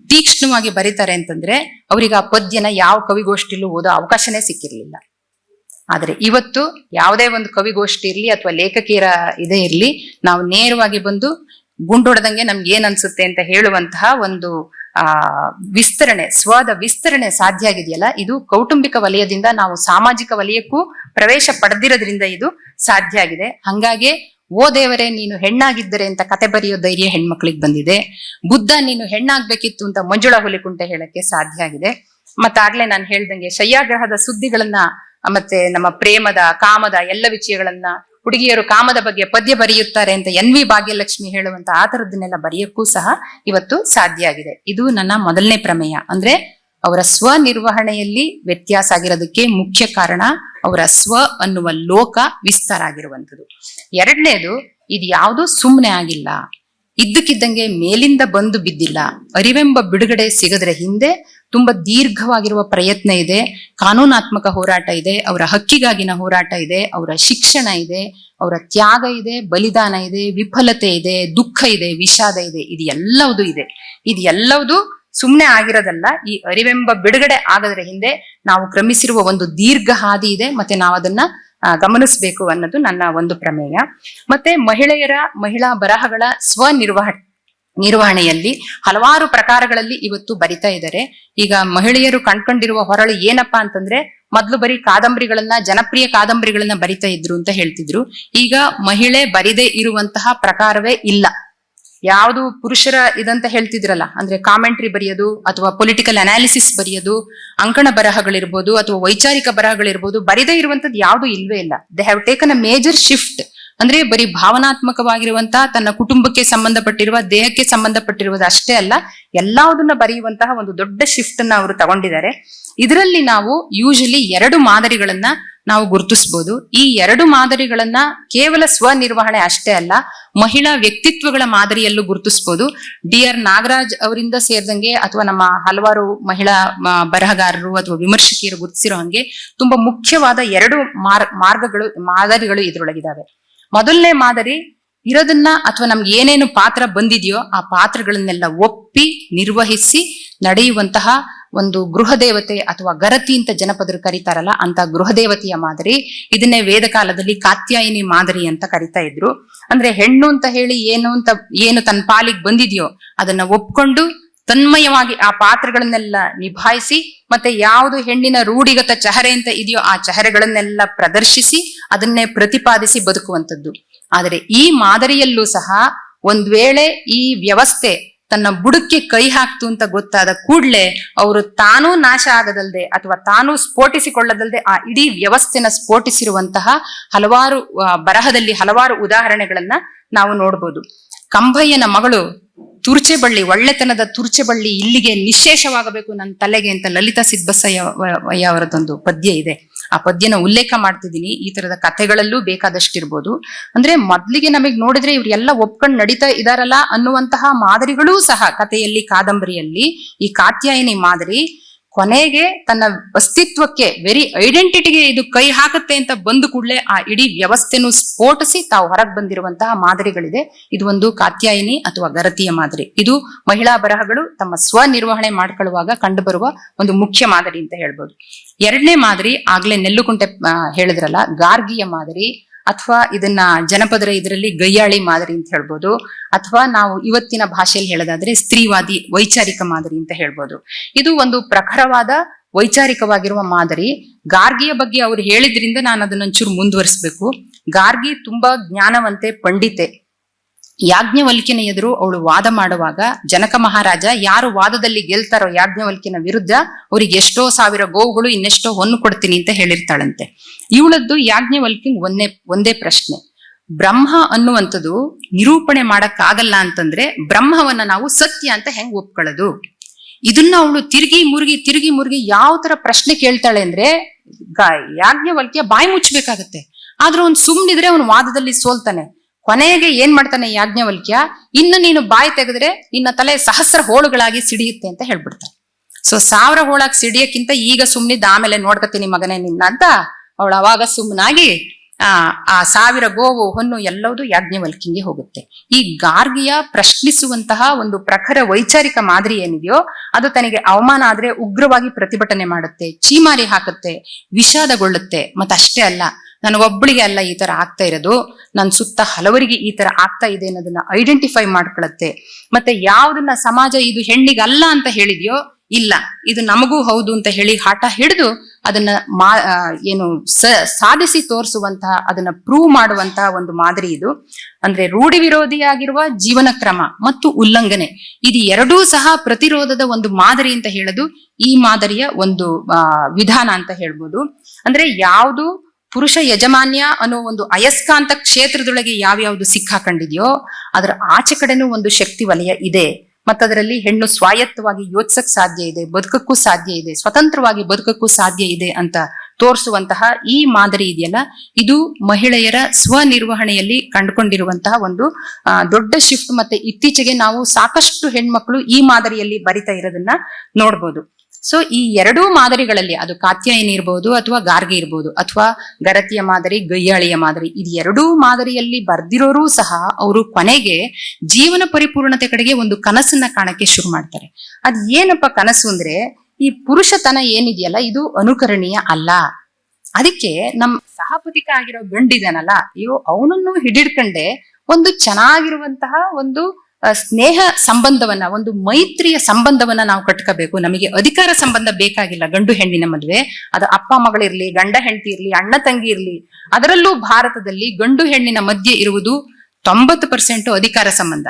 A: ತೀಕ್ಷ್ಣವಾಗಿ ಬರೀತಾರೆ ಅಂತಂದ್ರೆ ಅವರಿಗೆ ಆ ಪದ್ಯನ ಯಾವ ಕವಿಗೋಷ್ಠಿಲೂ ಓದೋ ಅವಕಾಶನೇ ಸಿಕ್ಕಿರ್ಲಿಲ್ಲ. ಆದ್ರೆ ಇವತ್ತು ಯಾವುದೇ ಒಂದು ಕವಿಗೋಷ್ಠಿ ಇರಲಿ ಅಥವಾ ಲೇಖಕಿಯರ ಇದೇ ಇರಲಿ, ನಾವು ನೇರವಾಗಿ ಬಂದು ಗುಂಡೊಡೆದಂಗೆ ನಮ್ಗೆ ಏನ್ ಅನ್ಸುತ್ತೆ ಅಂತ ಹೇಳುವಂತಹ ಒಂದು ಆ, ವಿಸ್ತರಣೆ, ಸ್ವದ ವಿಸ್ತರಣೆ ಸಾಧ್ಯ ಆಗಿದೆಯಲ್ಲ? ಇದು ಕೌಟುಂಬಿಕ ವಲಯದಿಂದ ನಾವು ಸಾಮಾಜಿಕ ವಲಯಕ್ಕೂ ಪ್ರವೇಶ ಪಡೆದಿರೋದ್ರಿಂದ ಇದು ಸಾಧ್ಯ ಆಗಿದೆ. ಹಂಗಾಗಿ, ಓ ದೇವರೇ, ನೀನು ಹೆಣ್ಣಾಗಿದ್ದರೆ ಅಂತ ಕತೆ ಬರೆಯೋ ಧೈರ್ಯ ಹೆಣ್ಮಕ್ಳಿಗೆ ಬಂದಿದೆ. ಬುದ್ಧ, ನೀನು ಹೆಣ್ಣಾಗ್ಬೇಕಿತ್ತು ಅಂತ ಮಂಜುಳ ಹುಲಿಕುಂಟೆ ಹೇಳಕ್ಕೆ ಸಾಧ್ಯ ಆಗಿದೆ. ಮತ್ತಾಗ್ಲೇ ನಾನು ಹೇಳ್ದಂಗೆ ಶಯ್ಯಾಗ್ರಹದ ಸುದ್ದಿಗಳನ್ನ, ಮತ್ತೆ ನಮ್ಮ ಪ್ರೇಮದ, ಕಾಮದ ಎಲ್ಲ ವಿಷಯಗಳನ್ನ ಹುಡುಗಿಯರು ಕಾಮದ ಬಗ್ಗೆ ಪದ್ಯ ಬರೆಯುತ್ತಾರೆ ಅಂತ ಎನ್ ವಿ ಭಾಗ್ಯಲಕ್ಷ್ಮಿ ಹೇಳುವಂತ ಆ ತರದನ್ನೆಲ್ಲ ಬರೆಯಕ್ಕೂ ಸಹ ಇವತ್ತು ಸಾಧ್ಯ ಆಗಿದೆ. ಇದು ನನ್ನ ಮೊದಲನೇ ಪ್ರಮೇಯ. ಅಂದ್ರೆ ಅವರ ಸ್ವನಿರ್ವಹಣೆಯಲ್ಲಿ ವ್ಯತ್ಯಾಸ ಆಗಿರೋದಕ್ಕೆ ಮುಖ್ಯ ಕಾರಣ ಅವರ ಸ್ವ ಅನ್ನುವ ಲೋಕ ವಿಸ್ತಾರ ಆಗಿರುವಂಥದ್ದು. ಎರಡನೇದು, ಇದು ಯಾವುದು ಸುಮ್ಮನೆ ಆಗಿಲ್ಲ. ಇದ್ದಕ್ಕಿದ್ದಂಗೆ ಮೇಲಿಂದ ಬಂದು ಬಿದ್ದಿಲ್ಲ. ಅರಿವೆಂಬ ಬಿಡುಗಡೆ ಸಿಗದ್ರೆ ಹಿಂದೆ ತುಂಬಾ ದೀರ್ಘವಾಗಿರುವ ಪ್ರಯತ್ನ ಇದೆ. ಕಾನೂನಾತ್ಮಕ ಹೋರಾಟ ಇದೆ. ಅವರ ಹಕ್ಕಿಗಾಗಿನ ಹೋರಾಟ ಇದೆ. ಅವರ ಶಿಕ್ಷಣ ಇದೆ. ಅವರ ತ್ಯಾಗ ಇದೆ. ಬಲಿದಾನ ಇದೆ. ವಿಫಲತೆ ಇದೆ. ದುಃಖ ಇದೆ. ವಿಷಾದ ಇದೆ. ಇದು ಎಲ್ಲವುದು ಇದೆ. ಇದು ಎಲ್ಲವುದು ಸುಮ್ಮನೆ ಆಗಿರೋದಲ್ಲ. ಈ ಅರಿವೆಂಬ ಬಿಡುಗಡೆ ಆಗದ್ರ ಹಿಂದೆ ನಾವು ಕ್ರಮಿಸಿರುವ ಒಂದು ದೀರ್ಘ ಹಾದಿ ಇದೆ. ಮತ್ತೆ ನಾವು ಅದನ್ನ ಗಮನಿಸಬೇಕು ಅನ್ನೋದು ನನ್ನ ಒಂದು ಪ್ರಮೇಯ. ಮತ್ತೆ ಮಹಿಳೆಯರ ಮಹಿಳಾ ಬರಹಗಳ ಸ್ವನಿರ್ವಹಣೆ. ನಿರ್ವಹಣೆಯಲ್ಲಿ ಹಲವಾರು ಪ್ರಕಾರಗಳಲ್ಲಿ ಇವತ್ತು ಬರಿತಾ ಇದ್ದಾರೆ. ಈಗ ಮಹಿಳೆಯರು ಕಂಡ್ಕೊಂಡಿರುವ ಹೊರಳು ಏನಪ್ಪಾ ಅಂತಂದ್ರೆ ಮೊದ್ಲು ಬರೀ ಕಾದಂಬರಿಗಳನ್ನ, ಜನಪ್ರಿಯ ಕಾದಂಬರಿಗಳನ್ನ ಬರಿತಾ ಇದ್ರು ಅಂತ ಹೇಳ್ತಿದ್ರು. ಈಗ ಮಹಿಳೆ ಬರಿದೇ ಇರುವಂತಹ ಪ್ರಕಾರವೇ ಇಲ್ಲ. ಯಾವುದು ಪುರುಷರ ಇದಂತ ಹೇಳ್ತಿದ್ರಲ್ಲ, ಅಂದ್ರೆ ಕಾಮೆಂಟ್ರಿ ಬರೆಯೋದು ಅಥವಾ ಪೊಲಿಟಿಕಲ್ ಅನಾಲಿಸಿಸ್ ಬರೆಯೋದು, ಅಂಕಣ ಬರಹಗಳಿರ್ಬೋದು ಅಥವಾ ವೈಚಾರಿಕ ಬರಹಗಳಿರ್ಬೋದು, ಬರಿದೇ ಇರುವಂತದ್ದು ಯಾವುದು ಇಲ್ವೇ ಇಲ್ಲ. They have taken a major shift ಅಂದ್ರೆ ಬರೀ ಭಾವನಾತ್ಮಕವಾಗಿರುವಂತಹ ತನ್ನ ಕುಟುಂಬಕ್ಕೆ ಸಂಬಂಧಪಟ್ಟಿರುವ, ದೇಹಕ್ಕೆ ಸಂಬಂಧಪಟ್ಟಿರುವುದು ಅಷ್ಟೇ ಅಲ್ಲ ಎಲ್ಲದನ್ನ ಬರೆಯುವಂತಹ ಒಂದು ದೊಡ್ಡ ಶಿಫ್ಟ್ ಅನ್ನ ಅವರು ತಗೊಂಡಿದ್ದಾರೆ. ಇದರಲ್ಲಿ ನಾವು ಯೂಶಲಿ ಎರಡು ಮಾದರಿಗಳನ್ನ ನಾವು ಗುರುತಿಸಬಹುದು ಈ ಎರಡು ಮಾದರಿಗಳನ್ನ ಕೇವಲ ಸ್ವನಿರ್ವಹಣೆ ಅಷ್ಟೇ ಅಲ್ಲ, ಮಹಿಳಾ ವ್ಯಕ್ತಿತ್ವಗಳ ಮಾದರಿಯಲ್ಲೂ ಗುರುತಿಸಬಹುದು ಡಿ ಆರ್ ನಾಗರಾಜ್ ಅವರಿಂದ ಸೇರಿದಂಗೆ ಅಥವಾ ನಮ್ಮ ಹಲವಾರು ಮಹಿಳಾ ಬರಹಗಾರರು ಅಥವಾ ವಿಮರ್ಶಕಿಯರು ಗುರುತಿಸಿರೋ ಹಂಗೆ ತುಂಬಾ ಮುಖ್ಯವಾದ ಎರಡು ಮಾರ್, ಮಾರ್ಗಗಳು, ಮಾದರಿಗಳು ಇದ್ರೊಳಗಿದಾವೆ. ಮೊದಲನೇ ಮಾದರಿ ಇರೋದನ್ನ ಅಥವಾ ನಮ್ಗೆ ಏನೇನು ಪಾತ್ರ ಬಂದಿದೆಯೋ ಆ ಪಾತ್ರಗಳನ್ನೆಲ್ಲ ಒಪ್ಪಿ ನಿರ್ವಹಿಸಿ ನಡೆಯುವಂತಹ ಒಂದು ಗೃಹ ದೇವತೆ ಅಥವಾ ಗರತಿ ಅಂತ ಜನಪದರು ಕರೀತಾರಲ್ಲ ಅಂತ ಗೃಹ ದೇವತೆಯ ಮಾದರಿ. ಇದನ್ನೇ ವೇದ ಕಾಲದಲ್ಲಿ ಕಾತ್ಯಾಯಿನಿ ಮಾದರಿ ಅಂತ ಕರಿತಾ ಇದ್ರು. ಅಂದ್ರೆ ಹೆಣ್ಣು ಅಂತ ಹೇಳಿ ಏನು ಅಂತ, ಏನು ತನ್ನ ಪಾಲಿಗೆ ಬಂದಿದೆಯೋ ಅದನ್ನ ಒಪ್ಕೊಂಡು ತನ್ಮಯವಾಗಿ ಆ ಪಾತ್ರಗಳನ್ನೆಲ್ಲ ನಿಭಾಯಿಸಿ ಮತ್ತೆ ಯಾವುದು ಹೆಣ್ಣಿನ ರೂಢಿಗತ ಚಹರೆ ಅಂತ ಇದೆಯೋ ಆ ಚಹರೆಗಳನ್ನೆಲ್ಲ ಪ್ರದರ್ಶಿಸಿ ಅದನ್ನೇ ಪ್ರತಿಪಾದಿಸಿ ಬದುಕುವಂಥದ್ದು. ಆದರೆ ಈ ಮಾದರಿಯಲ್ಲೂ ಸಹ ಒಂದ್ ವೇಳೆ ಈ ವ್ಯವಸ್ಥೆ ತನ್ನ ಬುಡಕ್ಕೆ ಕೈ ಹಾಕ್ತು ಅಂತ ಗೊತ್ತಾದ ಕೂಡಲೇ ಅವರು ತಾನೂ ನಾಶ ಆಗದಲ್ದೆ ಅಥವಾ ತಾನೂ ಸ್ಫೋಟಿಸಿಕೊಳ್ಳದಲ್ದೆ ಆ ಇಡೀ ವ್ಯವಸ್ಥೆನ ಸ್ಫೋಟಿಸಿರುವಂತಹ ಹಲವಾರು ಬರಹದಲ್ಲಿ ಹಲವಾರು ಉದಾಹರಣೆಗಳನ್ನ ನಾವು ನೋಡ್ಬೋದು. ಕಂಬಯ್ಯನ ಮಗಳು ತುರ್ಚೆ ಬಳ್ಳಿ ಒಳ್ಳೆತನದ ತುರ್ಚೆ ಬಳ್ಳಿ ಇಲ್ಲಿಗೆ ನಿಶೇಷವಾಗಬೇಕು ನನ್ನ ತಲೆಗೆ ಅಂತ ಲಲಿತಾ ವಯ್ಯ ಅವರದೊಂದು ಪದ್ಯ ಇದೆ. ಆ ಪದ್ಯನ ಉಲ್ಲೇಖ ಮಾಡ್ತಿದ್ದೀನಿ. ಈ ತರದ ಕಥೆಗಳಲ್ಲೂ ಬೇಕಾದಷ್ಟಿರ್ಬೋದು. ಅಂದ್ರೆ ಮೊದ್ಲಿಗೆ ನಮಗೆ ನೋಡಿದ್ರೆ ಇವ್ರೆಲ್ಲ ಒಪ್ಕೊಂಡು ನಡೀತಾ ಇದಾರಲ್ಲ ಅನ್ನುವಂತಹ ಮಾದರಿಗಳೂ ಸಹ ಕಥೆಯಲ್ಲಿ, ಕಾದಂಬರಿಯಲ್ಲಿ ಈ ಕಾತ್ಯಾಯಿನಿ ಮಾದರಿ ಕೊನೆಗೆ ತನ್ನ ಅಸ್ತಿತ್ವಕ್ಕೆ ವೆರಿ ಐಡೆಂಟಿಟಿಗೆ ಇದು ಕೈ ಹಾಕುತ್ತೆ ಅಂತ ಬಂದ ಕೂಡಲೇ ಆ ಇಡೀ ವ್ಯವಸ್ಥೆನು ಸ್ಫೋಟಿಸಿ ತಾವು ಹೊರಗೆ ಬಂದಿರುವಂತಹ ಮಾದರಿಗಳಿದೆ. ಇದು ಒಂದು ಕಾತ್ಯಾಯಿನಿ ಅಥವಾ ಗರತಿಯ ಮಾದರಿ. ಇದು ಮಹಿಳಾ ಬರಹಗಳು ತಮ್ಮ ಸ್ವನಿರ್ವಹಣೆ ಮಾಡ್ಕೊಳ್ಳುವಾಗ ಕಂಡುಬರುವ ಒಂದು ಮುಖ್ಯ ಮಾದರಿ ಅಂತ ಹೇಳ್ಬೋದು. ಎರಡನೇ ಮಾದರಿ ಆಗ್ಲೇ ನೆಲ್ಲುಕುಂಟೆ ಹೇಳಿದ್ರಲ್ಲ, ಗಾರ್ಗಿಯ ಮಾದರಿ. ಅಥವಾ ಇದನ್ನ ಜನಪದರ ಇದರಲ್ಲಿ ಗಯ್ಯಾಳಿ ಮಾದರಿ ಅಂತ ಹೇಳ್ಬೋದು. ಅಥವಾ ನಾವು ಇವತ್ತಿನ ಭಾಷೆಯಲ್ಲಿ ಹೇಳೋದಾದ್ರೆ ಸ್ತ್ರೀವಾದಿ, ವೈಚಾರಿಕ ಮಾದರಿ ಅಂತ ಹೇಳ್ಬೋದು. ಇದು ಒಂದು ಪ್ರಖರವಾದ ವೈಚಾರಿಕವಾಗಿರುವ ಮಾದರಿ. ಗಾರ್ಗಿಯ ಬಗ್ಗೆ ಅವ್ರು ಹೇಳಿದ್ರಿಂದ ನಾನು ಅದನ್ನೊಂಚೂರು ಮುಂದುವರಿಸ್ಬೇಕು. ಗಾರ್ಗಿ ತುಂಬಾ ಜ್ಞಾನವಂತೆ, ಪಂಡಿತೆ. ಯಾಜ್ಞವಲ್ಕಿನ ಎದುರು ಅವಳು ವಾದ ಮಾಡುವಾಗ ಜನಕ ಮಹಾರಾಜ ಯಾರು ವಾದದಲ್ಲಿ ಗೆಲ್ತಾರೋ ಯಾಜ್ಞವಲ್ಕಿನ ವಿರುದ್ಧ ಅವ್ರಿಗೆ ಎಷ್ಟೋ ಸಾವಿರ ಗೋವುಗಳು, ಇನ್ನೆಷ್ಟೋ ಹೊನ್ನು ಕೊಡ್ತೀನಿ ಅಂತ ಹೇಳಿರ್ತಾಳಂತೆ. ಇವಳದ್ದು ಯಾಜ್ಞವಲ್ಕಿನ್ ಒಂದೇ ಒಂದೇ ಪ್ರಶ್ನೆ. ಬ್ರಹ್ಮ ಅನ್ನುವಂಥದ್ದು ನಿರೂಪಣೆ ಮಾಡಕ್ಕಾಗಲ್ಲ ಅಂತಂದ್ರೆ ಬ್ರಹ್ಮವನ್ನ ನಾವು ಸತ್ಯ ಅಂತ ಹೆಂಗ್ ಒಪ್ಕೊಳ್ಳೋದು? ಇದನ್ನ ಅವಳು ತಿರುಗಿ ಮುರುಗಿ ತಿರುಗಿ ಮುರುಗಿ ಯಾವ ತರ ಪ್ರಶ್ನೆ ಕೇಳ್ತಾಳೆ ಅಂದ್ರೆ ಯಾಜ್ಞವಲ್ಕಿಯ ಬಾಯಿ ಮುಚ್ಚಬೇಕಾಗತ್ತೆ ಆದ್ರೆ ಅವ್ನು ಸುಮ್ಮನಿದ್ರೆ ಅವನು ವಾದದಲ್ಲಿ ಸೋಲ್ತಾನೆ. ಕೊನೆಗೆ ಏನ್ ಮಾಡ್ತಾನೆ ಯಾಜ್ಞವಲ್ಕ್ಯ ಇನ್ನು ನೀನು ಬಾಯಿ ತೆಗೆದ್ರೆ ನಿನ್ನ ತಲೆ ಸಹಸ್ರ ಹೋಳುಗಳಾಗಿ ಸಿಡಿಯುತ್ತೆ ಅಂತ ಹೇಳ್ಬಿಡ್ತಾನೆ. ಸೊ ಸಾವಿರ ಹೋಳಾಗಿ ಸಿಡಿಯಕ್ಕಿಂತ ಈಗ ಸುಮ್ನಿದ್ದ ಆಮೇಲೆ ನೋಡ್ಕತೀನಿ ಮಗನೇ ನಿನ್ನ ಅಂತ ಅವಳು ಅವಾಗ ಸುಮ್ಮನಾಗಿ ಆ ಆ ಸಾವಿರ ಗೋವು, ಹೊನ್ನು ಎಲ್ಲವೂ ಯಾಜ್ಞವಲ್ಕಿಂಗೆ ಹೋಗುತ್ತೆ. ಈ ಗಾರ್ಗಿಯ ಪ್ರಶ್ನಿಸುವಂತಹ ಒಂದು ಪ್ರಖರ ವೈಚಾರಿಕ ಮಾದರಿ ಏನಿದೆಯೋ, ಅದು ತನಗೆ ಅವಮಾನ ಆದ್ರೆ ಉಗ್ರವಾಗಿ ಪ್ರತಿಭಟನೆ ಮಾಡುತ್ತೆ ಚೀಮಾರಿ ಹಾಕುತ್ತೆ, ವಿಷಾದಗೊಳ್ಳುತ್ತೆ, ಮತ್ತಷ್ಟೇ ಅಲ್ಲ. ನನಗೊಬ್ಬಳಿಗೆ ಅಲ್ಲ ಈ ತರ ಆಗ್ತಾ ಇರೋದು ನನ್ನ ಸುತ್ತ ಹಲವರಿಗೆ ಈ ತರ ಆಗ್ತಾ ಇದೆ ಅನ್ನೋದನ್ನ ಐಡೆಂಟಿಫೈ ಮಾಡ್ಕೊಳತ್ತೆ. ಮತ್ತೆ ಯಾವ್ದನ್ನ ಸಮಾಜ ಇದು ಹೆಣ್ಣಿಗಲ್ಲ ಅಂತ ಹೇಳಿದ್ಯೋ, ಇಲ್ಲ, ಇದು ನಮಗೂ ಹೌದು ಅಂತ ಹೇಳಿ ಹಠ ಹಿಡಿದು ಅದನ್ನ ಮಾ ಏನು ಸಾಧಿಸಿ ತೋರಿಸುವಂತಹ, ಅದನ್ನ ಪ್ರೂವ್ ಮಾಡುವಂತಹ ಒಂದು ಮಾದರಿ ಇದು. ಅಂದ್ರೆ ರೂಢಿ ವಿರೋಧಿಯಾಗಿರುವ ಜೀವನ ಕ್ರಮ ಮತ್ತು ಉಲ್ಲಂಘನೆ, ಇದು ಎರಡೂ ಸಹ ಪ್ರತಿರೋಧದ ಒಂದು ಮಾದರಿ ಅಂತ ಹೇಳೋದು ಈ ಮಾದರಿಯ ಒಂದು ವಿಧಾನ ಅಂತ ಹೇಳ್ಬೋದು. ಅಂದ್ರೆ ಯಾವುದು ಪುರುಷ ಯಜಮಾನ್ಯ ಅನ್ನೋ ಒಂದು ಅಯಸ್ಕಾಂತ ಕ್ಷೇತ್ರದೊಳಗೆ ಯಾವ್ಯಾವ್ದು ಸಿಕ್ಕಾಕೊಂಡಿದೆಯೋ, ಅದರ ಆಚೆ ಕಡೆನೂ ಒಂದು ಶಕ್ತಿ ವಲಯ ಇದೆ. ಮತ್ತದರಲ್ಲಿ ಹೆಣ್ಣು ಸ್ವಾಯತ್ತವಾಗಿ ಯೋಚಿಸಕ್ ಸಾಧ್ಯ ಇದೆ, ಬದುಕಕ್ಕೂ ಸಾಧ್ಯ ಇದೆ, ಸ್ವತಂತ್ರವಾಗಿ ಬದುಕಕ್ಕೂ ಸಾಧ್ಯ ಇದೆ ಅಂತ ತೋರಿಸುವಂತಹ ಈ ಮಾದರಿ ಇದೆಯಲ್ಲ? ಇದು ಮಹಿಳೆಯರ ಸ್ವನಿರ್ವಹಣೆಯಲ್ಲಿ ಕಂಡುಕೊಂಡಿರುವಂತಹ ಒಂದು ದೊಡ್ಡ ಶಿಫ್ಟ್ ಮತ್ತೆ ಇತ್ತೀಚೆಗೆ ನಾವು ಸಾಕಷ್ಟು ಹೆಣ್ಮಕ್ಳು ಈ ಮಾದರಿಯಲ್ಲಿ ಬರಿತಾ ಇರೋದನ್ನ ನೋಡ್ಬೋದು. ಸೊ ಈ ಎರಡೂ ಮಾದರಿಗಳಲ್ಲಿ ಅದು ಕಾತ್ಯಾಯನಿ ಇರ್ಬೋದು ಅಥವಾ ಗಾರ್ಗಿ ಇರ್ಬೋದು ಅಥವಾ ಗರತಿಯ ಮಾದರಿ, ಗಯ್ಯಾಳಿಯ ಮಾದರಿ, ಇದು ಎರಡೂ ಮಾದರಿಯಲ್ಲಿ ಬರ್ದಿರೋರು ಸಹ ಅವರು ಕೊನೆಗೆ ಜೀವನ ಪರಿಪೂರ್ಣತೆ ಕಡೆಗೆ ಒಂದು ಕನಸನ್ನ ಕಾಣಕ್ಕೆ ಶುರು ಮಾಡ್ತಾರೆ. ಅದ್ ಏನಪ್ಪ ಕನಸು ಅಂದ್ರೆ, ಈ ಪುರುಷತನ ಏನಿದೆಯಲ್ಲ, ಇದು ಅನುಕರಣೀಯ ಅಲ್ಲ. ಅದಕ್ಕೆ ನಮ್ ಸಹಪತಿಕ ಆಗಿರೋ ಗಂಡಿದನಲ್ಲ, ಅಯ್ಯೋ, ಅವನನ್ನು ಹಿಡಿಡ್ಕಂಡೆ ಒಂದು ಚೆನ್ನಾಗಿರುವಂತಹ ಒಂದು ಸ್ನೇಹ ಸಂಬಂಧವನ್ನ, ಒಂದು ಮೈತ್ರಿಯ ಸಂಬಂಧವನ್ನ ನಾವು ಕಟ್ಕೋಬೇಕು. ನಮಗೆ ಅಧಿಕಾರ ಸಂಬಂಧ ಬೇಕಾಗಿಲ್ಲ ಗಂಡು ಹೆಣ್ಣಿನ ಮದುವೆ. ಅದು ಅಪ್ಪ ಮಗಳಿರ್ಲಿ ಗಂಡ ಹೆಂಡತಿ ಇರ್ಲಿ, ಅಣ್ಣ ತಂಗಿ ಇರ್ಲಿ. ಅದರಲ್ಲೂ ಭಾರತದಲ್ಲಿ ಗಂಡು ಹೆಣ್ಣಿನ ಮಧ್ಯೆ ಇರುವುದು ತೊಂಬತ್ತು ಪರ್ಸೆಂಟ್ ಅಧಿಕಾರ ಸಂಬಂಧ.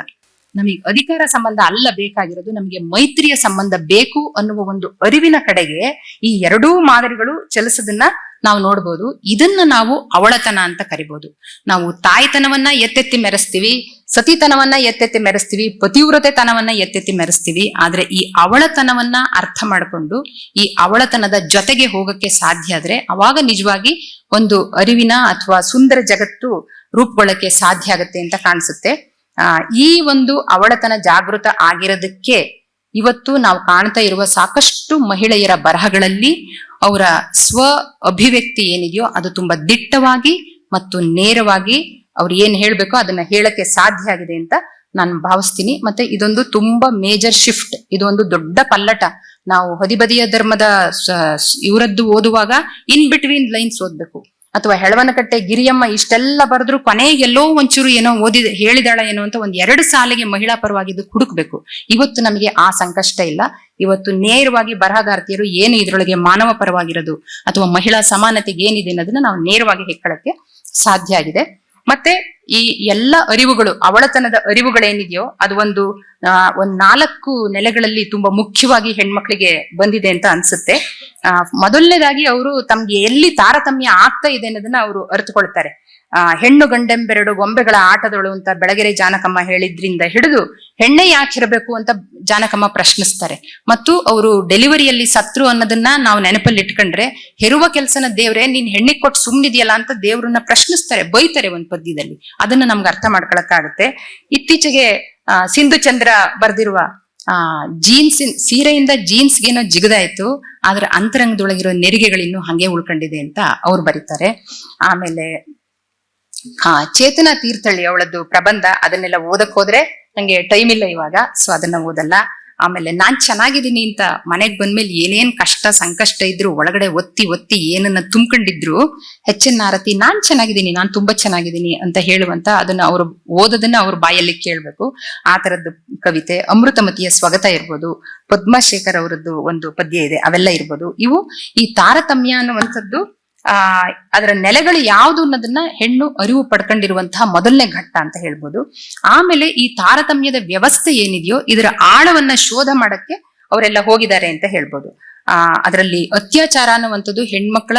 A: ನಮಗೆ ಅಧಿಕಾರ ಸಂಬಂಧ ಅಲ್ಲ ಬೇಕಾಗಿರೋದು, ನಮಗೆ ಮೈತ್ರಿಯ ಸಂಬಂಧ ಬೇಕು ಅನ್ನುವ ಒಂದು ಅರಿವಿನ ಕಡೆಗೆ ಈ ಎರಡೂ ಮಾದರಿಗಳು ಚಲಿಸೋದನ್ನ ನಾವು ನೋಡ್ಬೋದು. ಇದನ್ನ ನಾವು ಅವಳತನ ಅಂತ ಕರಿಬಹುದು ನಾವು ತಾಯ್ತನವನ್ನ ಎತ್ತೆತ್ತಿ ಮೆರೆಸ್ತೀವಿ, ಸತಿತನವನ್ನ ಎತ್ತೆತ್ತಿ ಮೆರೆಸ್ತೀವಿ, ಪತಿವ್ರತೆತನವನ್ನ ಎತ್ತೆತ್ತಿ ಮೆರೆಸ್ತೀವಿ. ಆದ್ರೆ ಈ ಅವಳತನವನ್ನ ಅರ್ಥ ಮಾಡಿಕೊಂಡು, ಈ ಅವಳತನದ ಜೊತೆಗೆ ಹೋಗಕ್ಕೆ ಸಾಧ್ಯ ಆದ್ರೆ ಅವಾಗ ನಿಜವಾಗಿ ಒಂದು ಅರಿವಿನ ಅಥವಾ ಸುಂದರ ಜಗತ್ತು ರೂಪುಗೊಳ್ಳಕ್ಕೆ ಸಾಧ್ಯ ಆಗತ್ತೆ ಅಂತ ಕಾಣಿಸುತ್ತೆ. ಆ, ಈ ಒಂದು ಅವಳತನ ಜಾಗೃತ ಆಗಿರೋದಕ್ಕೆ ಇವತ್ತು ನಾವು ಕಾಣ್ತಾ ಇರುವ ಸಾಕಷ್ಟು ಮಹಿಳೆಯರ ಬರಹಗಳಲ್ಲಿ ಅವರ ಸ್ವ ಅಭಿವ್ಯಕ್ತಿ ಏನಿದೆಯೋ ಅದು ತುಂಬಾ ದಿಟ್ಟವಾಗಿ ಮತ್ತು ನೇರವಾಗಿ ಅವ್ರು ಏನ್ ಹೇಳ್ಬೇಕೋ ಅದನ್ನ ಹೇಳಕ್ಕೆ ಸಾಧ್ಯ ಆಗಿದೆ ಅಂತ ನಾನು ಭಾವಿಸ್ತೀನಿ. ಮತ್ತೆ ಇದೊಂದು ತುಂಬಾ ಮೇಜರ್ ಶಿಫ್ಟ್ ಇದೊಂದು ದೊಡ್ಡ ಪಲ್ಲಟ. ನಾವು ಹದಿಬದಿಯ ಧರ್ಮದ ಇವರದ್ದು ಓದುವಾಗ ಇನ್ ಬಿಟ್ವೀನ್ ಲೈನ್ಸ್ ಓದ್ಬೇಕು. ಅಥವಾ ಹೆಳವನಕಟ್ಟೆ ಗಿರಿಯಮ್ಮ ಇಷ್ಟೆಲ್ಲ ಬರೆದ್ರು ಕೊನೆಗೆ ಎಲ್ಲೋ ಒಂಚೂರು ಏನೋ ಓದಿದ, ಹೇಳಿದಾಳ ಏನೋ ಅಂತ ಒಂದ್ ಎರಡು ಸಾಲಿಗೆ ಮಹಿಳಾ ಪರವಾಗಿದ್ದು ಹುಡುಕ್ಬೇಕು. ಇವತ್ತು ನಮಗೆ ಆ ಸಂಕಷ್ಟ ಇಲ್ಲ. ಇವತ್ತು ನೇರವಾಗಿ ಬರಹಗಾರ್ತಿಯರು ಏನು ಇದ್ರೊಳಗೆ ಮಾನವ ಪರವಾಗಿರೋದು ಅಥವಾ ಮಹಿಳಾ ಸಮಾನತೆಗೆ ಏನಿದೆ ಅನ್ನೋದನ್ನ ನಾವು ನೇರವಾಗಿ ಹೆಕ್ಕಳಕ್ಕೆ ಸಾಧ್ಯ ಆಗಿದೆ. ಮತ್ತೆ ಈ ಎಲ್ಲ ಅರಿವುಗಳು, ಅವಳತನದ ಅರಿವುಗಳೇನಿದೆಯೋ, ಅದು ಒಂದು ಒಂದು ನಾಲ್ಕು ನೆಲೆಗಳಲ್ಲಿ ತುಂಬಾ ಮುಖ್ಯವಾಗಿ ಹೆಣ್ಮಕ್ಳಿಗೆ ಬಂದಿದೆ ಅಂತ ಅನ್ಸುತ್ತೆ. ಮೊದಲನೇದಾಗಿ ಅವರು ತಮ್ಗೆ ಎಲ್ಲಿ ತಾರತಮ್ಯ ಆಗ್ತಾ ಇದೆ ಅನ್ನೋದನ್ನ ಅವರು ಅರ್ಥಕೊಳ್ತಾರೆ ಆ, ಹೆಣ್ಣು ಗಂಡೆಂಬೆರಡು ಗೊಂಬೆಗಳ ಆಟದಳು ಅಂತ ಬೆಳಗೆರೆ ಜಾನಕಮ್ಮ ಹೇಳಿದ್ರಿಂದ ಹಿಡಿದು ಹೆಣ್ಣೆ ಯಾಕಿರಬೇಕು ಅಂತ ಜಾನಕಮ್ಮ ಪ್ರಶ್ನಿಸ್ತಾರೆ. ಮತ್ತು ಅವರು ಡೆಲಿವರಿಯಲ್ಲಿ ಸತ್ರು ಅನ್ನೋದನ್ನ ನಾವು ನೆನಪಲ್ಲಿ ಇಟ್ಕೊಂಡ್ರೆ ಹೆರುವ ಕೆಲಸನ ದೇವ್ರೆ, ನೀನ್ ಹೆಣ್ಣಿಗೆ ಕೊಟ್ಟು ಸುಮ್ಮನಿದೆಯಲ್ಲ ಅಂತ ದೇವ್ರನ್ನ ಪ್ರಶ್ನಿಸ್ತಾರೆ, ಬೈತಾರೆ ಒಂದ್ ಪದ್ಯದಲ್ಲಿ. ಅದನ್ನ ನಮ್ಗೆ ಅರ್ಥ ಮಾಡ್ಕೊಳಕ್ಕಾಗತ್ತೆ. ಇತ್ತೀಚೆಗೆ ಸಿಂಧು ಚಂದ್ರ ಬರ್ದಿರುವ, ಆ, ಜೀನ್ಸ್, ಸೀರೆಯಿಂದ ಜೀನ್ಸ್ಗೇನೋ ಜಿಗದಾಯ್ತು, ಆದ್ರೆ ಅಂತರಂಗದೊಳಗಿರೋ ನೆರಿಗೆಗಳಿನ್ನೂ ಹಂಗೆ ಉಳ್ಕೊಂಡಿದೆ ಅಂತ ಅವ್ರು ಬರೀತಾರೆ. ಆಮೇಲೆ ಹಾ ಚೇತನ ತೀರ್ಥಳ್ಳಿ ಅವಳದ್ದು ಪ್ರಬಂಧ, ಅದನ್ನೆಲ್ಲ ಓದಕ್ ಹೋದ್ರೆ ನಂಗೆ ಟೈಮ್ ಇಲ್ಲ ಇವಾಗ ಸೊ ಅದನ್ನ ಓದಲ್ಲ. ಆಮೇಲೆ ನಾನ್ ಚೆನ್ನಾಗಿದ್ದೀನಿ ಅಂತ ಮನೆಗ್ ಬಂದ್ಮೇಲೆ ಏನೇನ್ ಕಷ್ಟ, ಸಂಕಷ್ಟ ಇದ್ರು ಒಳಗಡೆ ಒತ್ತಿ ಒತ್ತಿ ಏನನ್ನ ತುಂಬ್ಕೊಂಡಿದ್ರು, ಹೆಚ್ಚಿನ ಆರತಿ ನಾನ್ ಚೆನ್ನಾಗಿದ್ದೀನಿ, ನಾನ್ ತುಂಬಾ ಚೆನ್ನಾಗಿದ್ದೀನಿ ಅಂತ ಹೇಳುವಂತ ಅದನ್ನ ಅವರು ಓದೋದನ್ನ ಅವ್ರ ಬಾಯಲ್ಲಿ ಕೇಳ್ಬೇಕು. ಆ ತರದ್ದು ಕವಿತೆ, ಅಮೃತಮತಿಯ ಸ್ವಾಗತ ಇರ್ಬೋದು, ಪದ್ಮಶೇಖರ್ ಅವರದ್ದು ಒಂದು ಪದ್ಯ ಇದೆ, ಅವೆಲ್ಲ ಇರ್ಬೋದು. ಇವು ಈ ತಾರತಮ್ಯ ಅನ್ನುವಂಥದ್ದು ಆ, ಅದರ ನೆಲೆಗಳು ಯಾವುದು ಅನ್ನೋದನ್ನ ಹೆಣ್ಣು ಅರಿವು ಪಡ್ಕೊಂಡಿರುವಂತಹ ಮೊದಲನೇ ಘಟ್ಟ ಅಂತ ಹೇಳ್ಬೋದು. ಆಮೇಲೆ ಈ ತಾರತಮ್ಯದ ವ್ಯವಸ್ಥೆ ಏನಿದೆಯೋ ಇದರ ಆಳವನ್ನ ಶೋಧ ಮಾಡಕ್ಕೆ ಅವರೆಲ್ಲ ಹೋಗಿದ್ದಾರೆ ಅಂತ ಹೇಳ್ಬೋದು. ಆ, ಅದರಲ್ಲಿ ಅತ್ಯಾಚಾರ ಅನ್ನುವಂಥದ್ದು ಹೆಣ್ಮಕ್ಳ,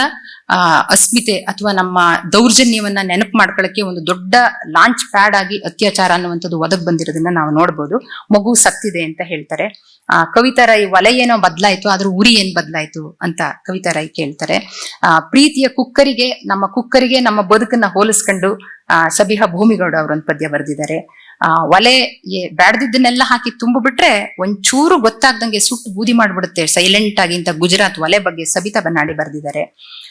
A: ಆ, ಅಸ್ಮಿತೆ ಅಥವಾ ನಮ್ಮ ದೌರ್ಜನ್ಯವನ್ನ ನೆನಪು ಮಾಡ್ಕೊಳ್ಳಕ್ಕೆ ಒಂದು ದೊಡ್ಡ ಲಾಂಚ್ ಪ್ಯಾಡ್ ಆಗಿ ಅತ್ಯಾಚಾರ ಅನ್ನುವಂಥದ್ದು ಒದಗ್ ಬಂದಿರೋದನ್ನ ನಾವು ನೋಡ್ಬೋದು. ಮಗು ಸತ್ತಿದೆ ಅಂತ ಹೇಳ್ತಾರೆ. ಆ, ಕವಿತಾ ರೈ ಒಲೆ ಏನೋ ಬದಲಾಯ್ತು, ಆದ್ರೂ ಉರಿ ಏನ್ ಬದಲಾಯ್ತು ಅಂತ ಕವಿತಾ ರೈ ಕೇಳ್ತಾರೆ. ಆ, ಪ್ರೀತಿಯ ಕುಕ್ಕರಿಗೆ, ನಮ್ಮ ಕುಕ್ಕರಿಗೆ, ನಮ್ಮ ಬದುಕನ್ನ ಹೋಲಿಸ್ಕೊಂಡು, ಆ ಸಬಿಹಾ ಭೂಮಿಗೌಡ ಅವರೊಂದು ಪದ್ಯ ಬರೆದಿದ್ದಾರೆ. ಆ, ಒಲೆ ಬ್ಯಾಡ್ದಿದ್ದನ್ನೆಲ್ಲ ಹಾಕಿ ತುಂಬಿಬಿಟ್ರೆ ಒಂಚೂರು ಗೊತ್ತಾಗ್ದಂಗೆ ಸುಟ್ಟು ಬೂದಿ ಮಾಡ್ಬಿಡುತ್ತೆ ಸೈಲೆಂಟ್ ಆಗಿ ಅಂತ ಗುಜರಾತ್ ಒಲೆ ಬಗ್ಗೆ ಸಬಿತಾ ಬನ್ನಾಡಿ ಬರೆದಿದ್ದಾರೆ.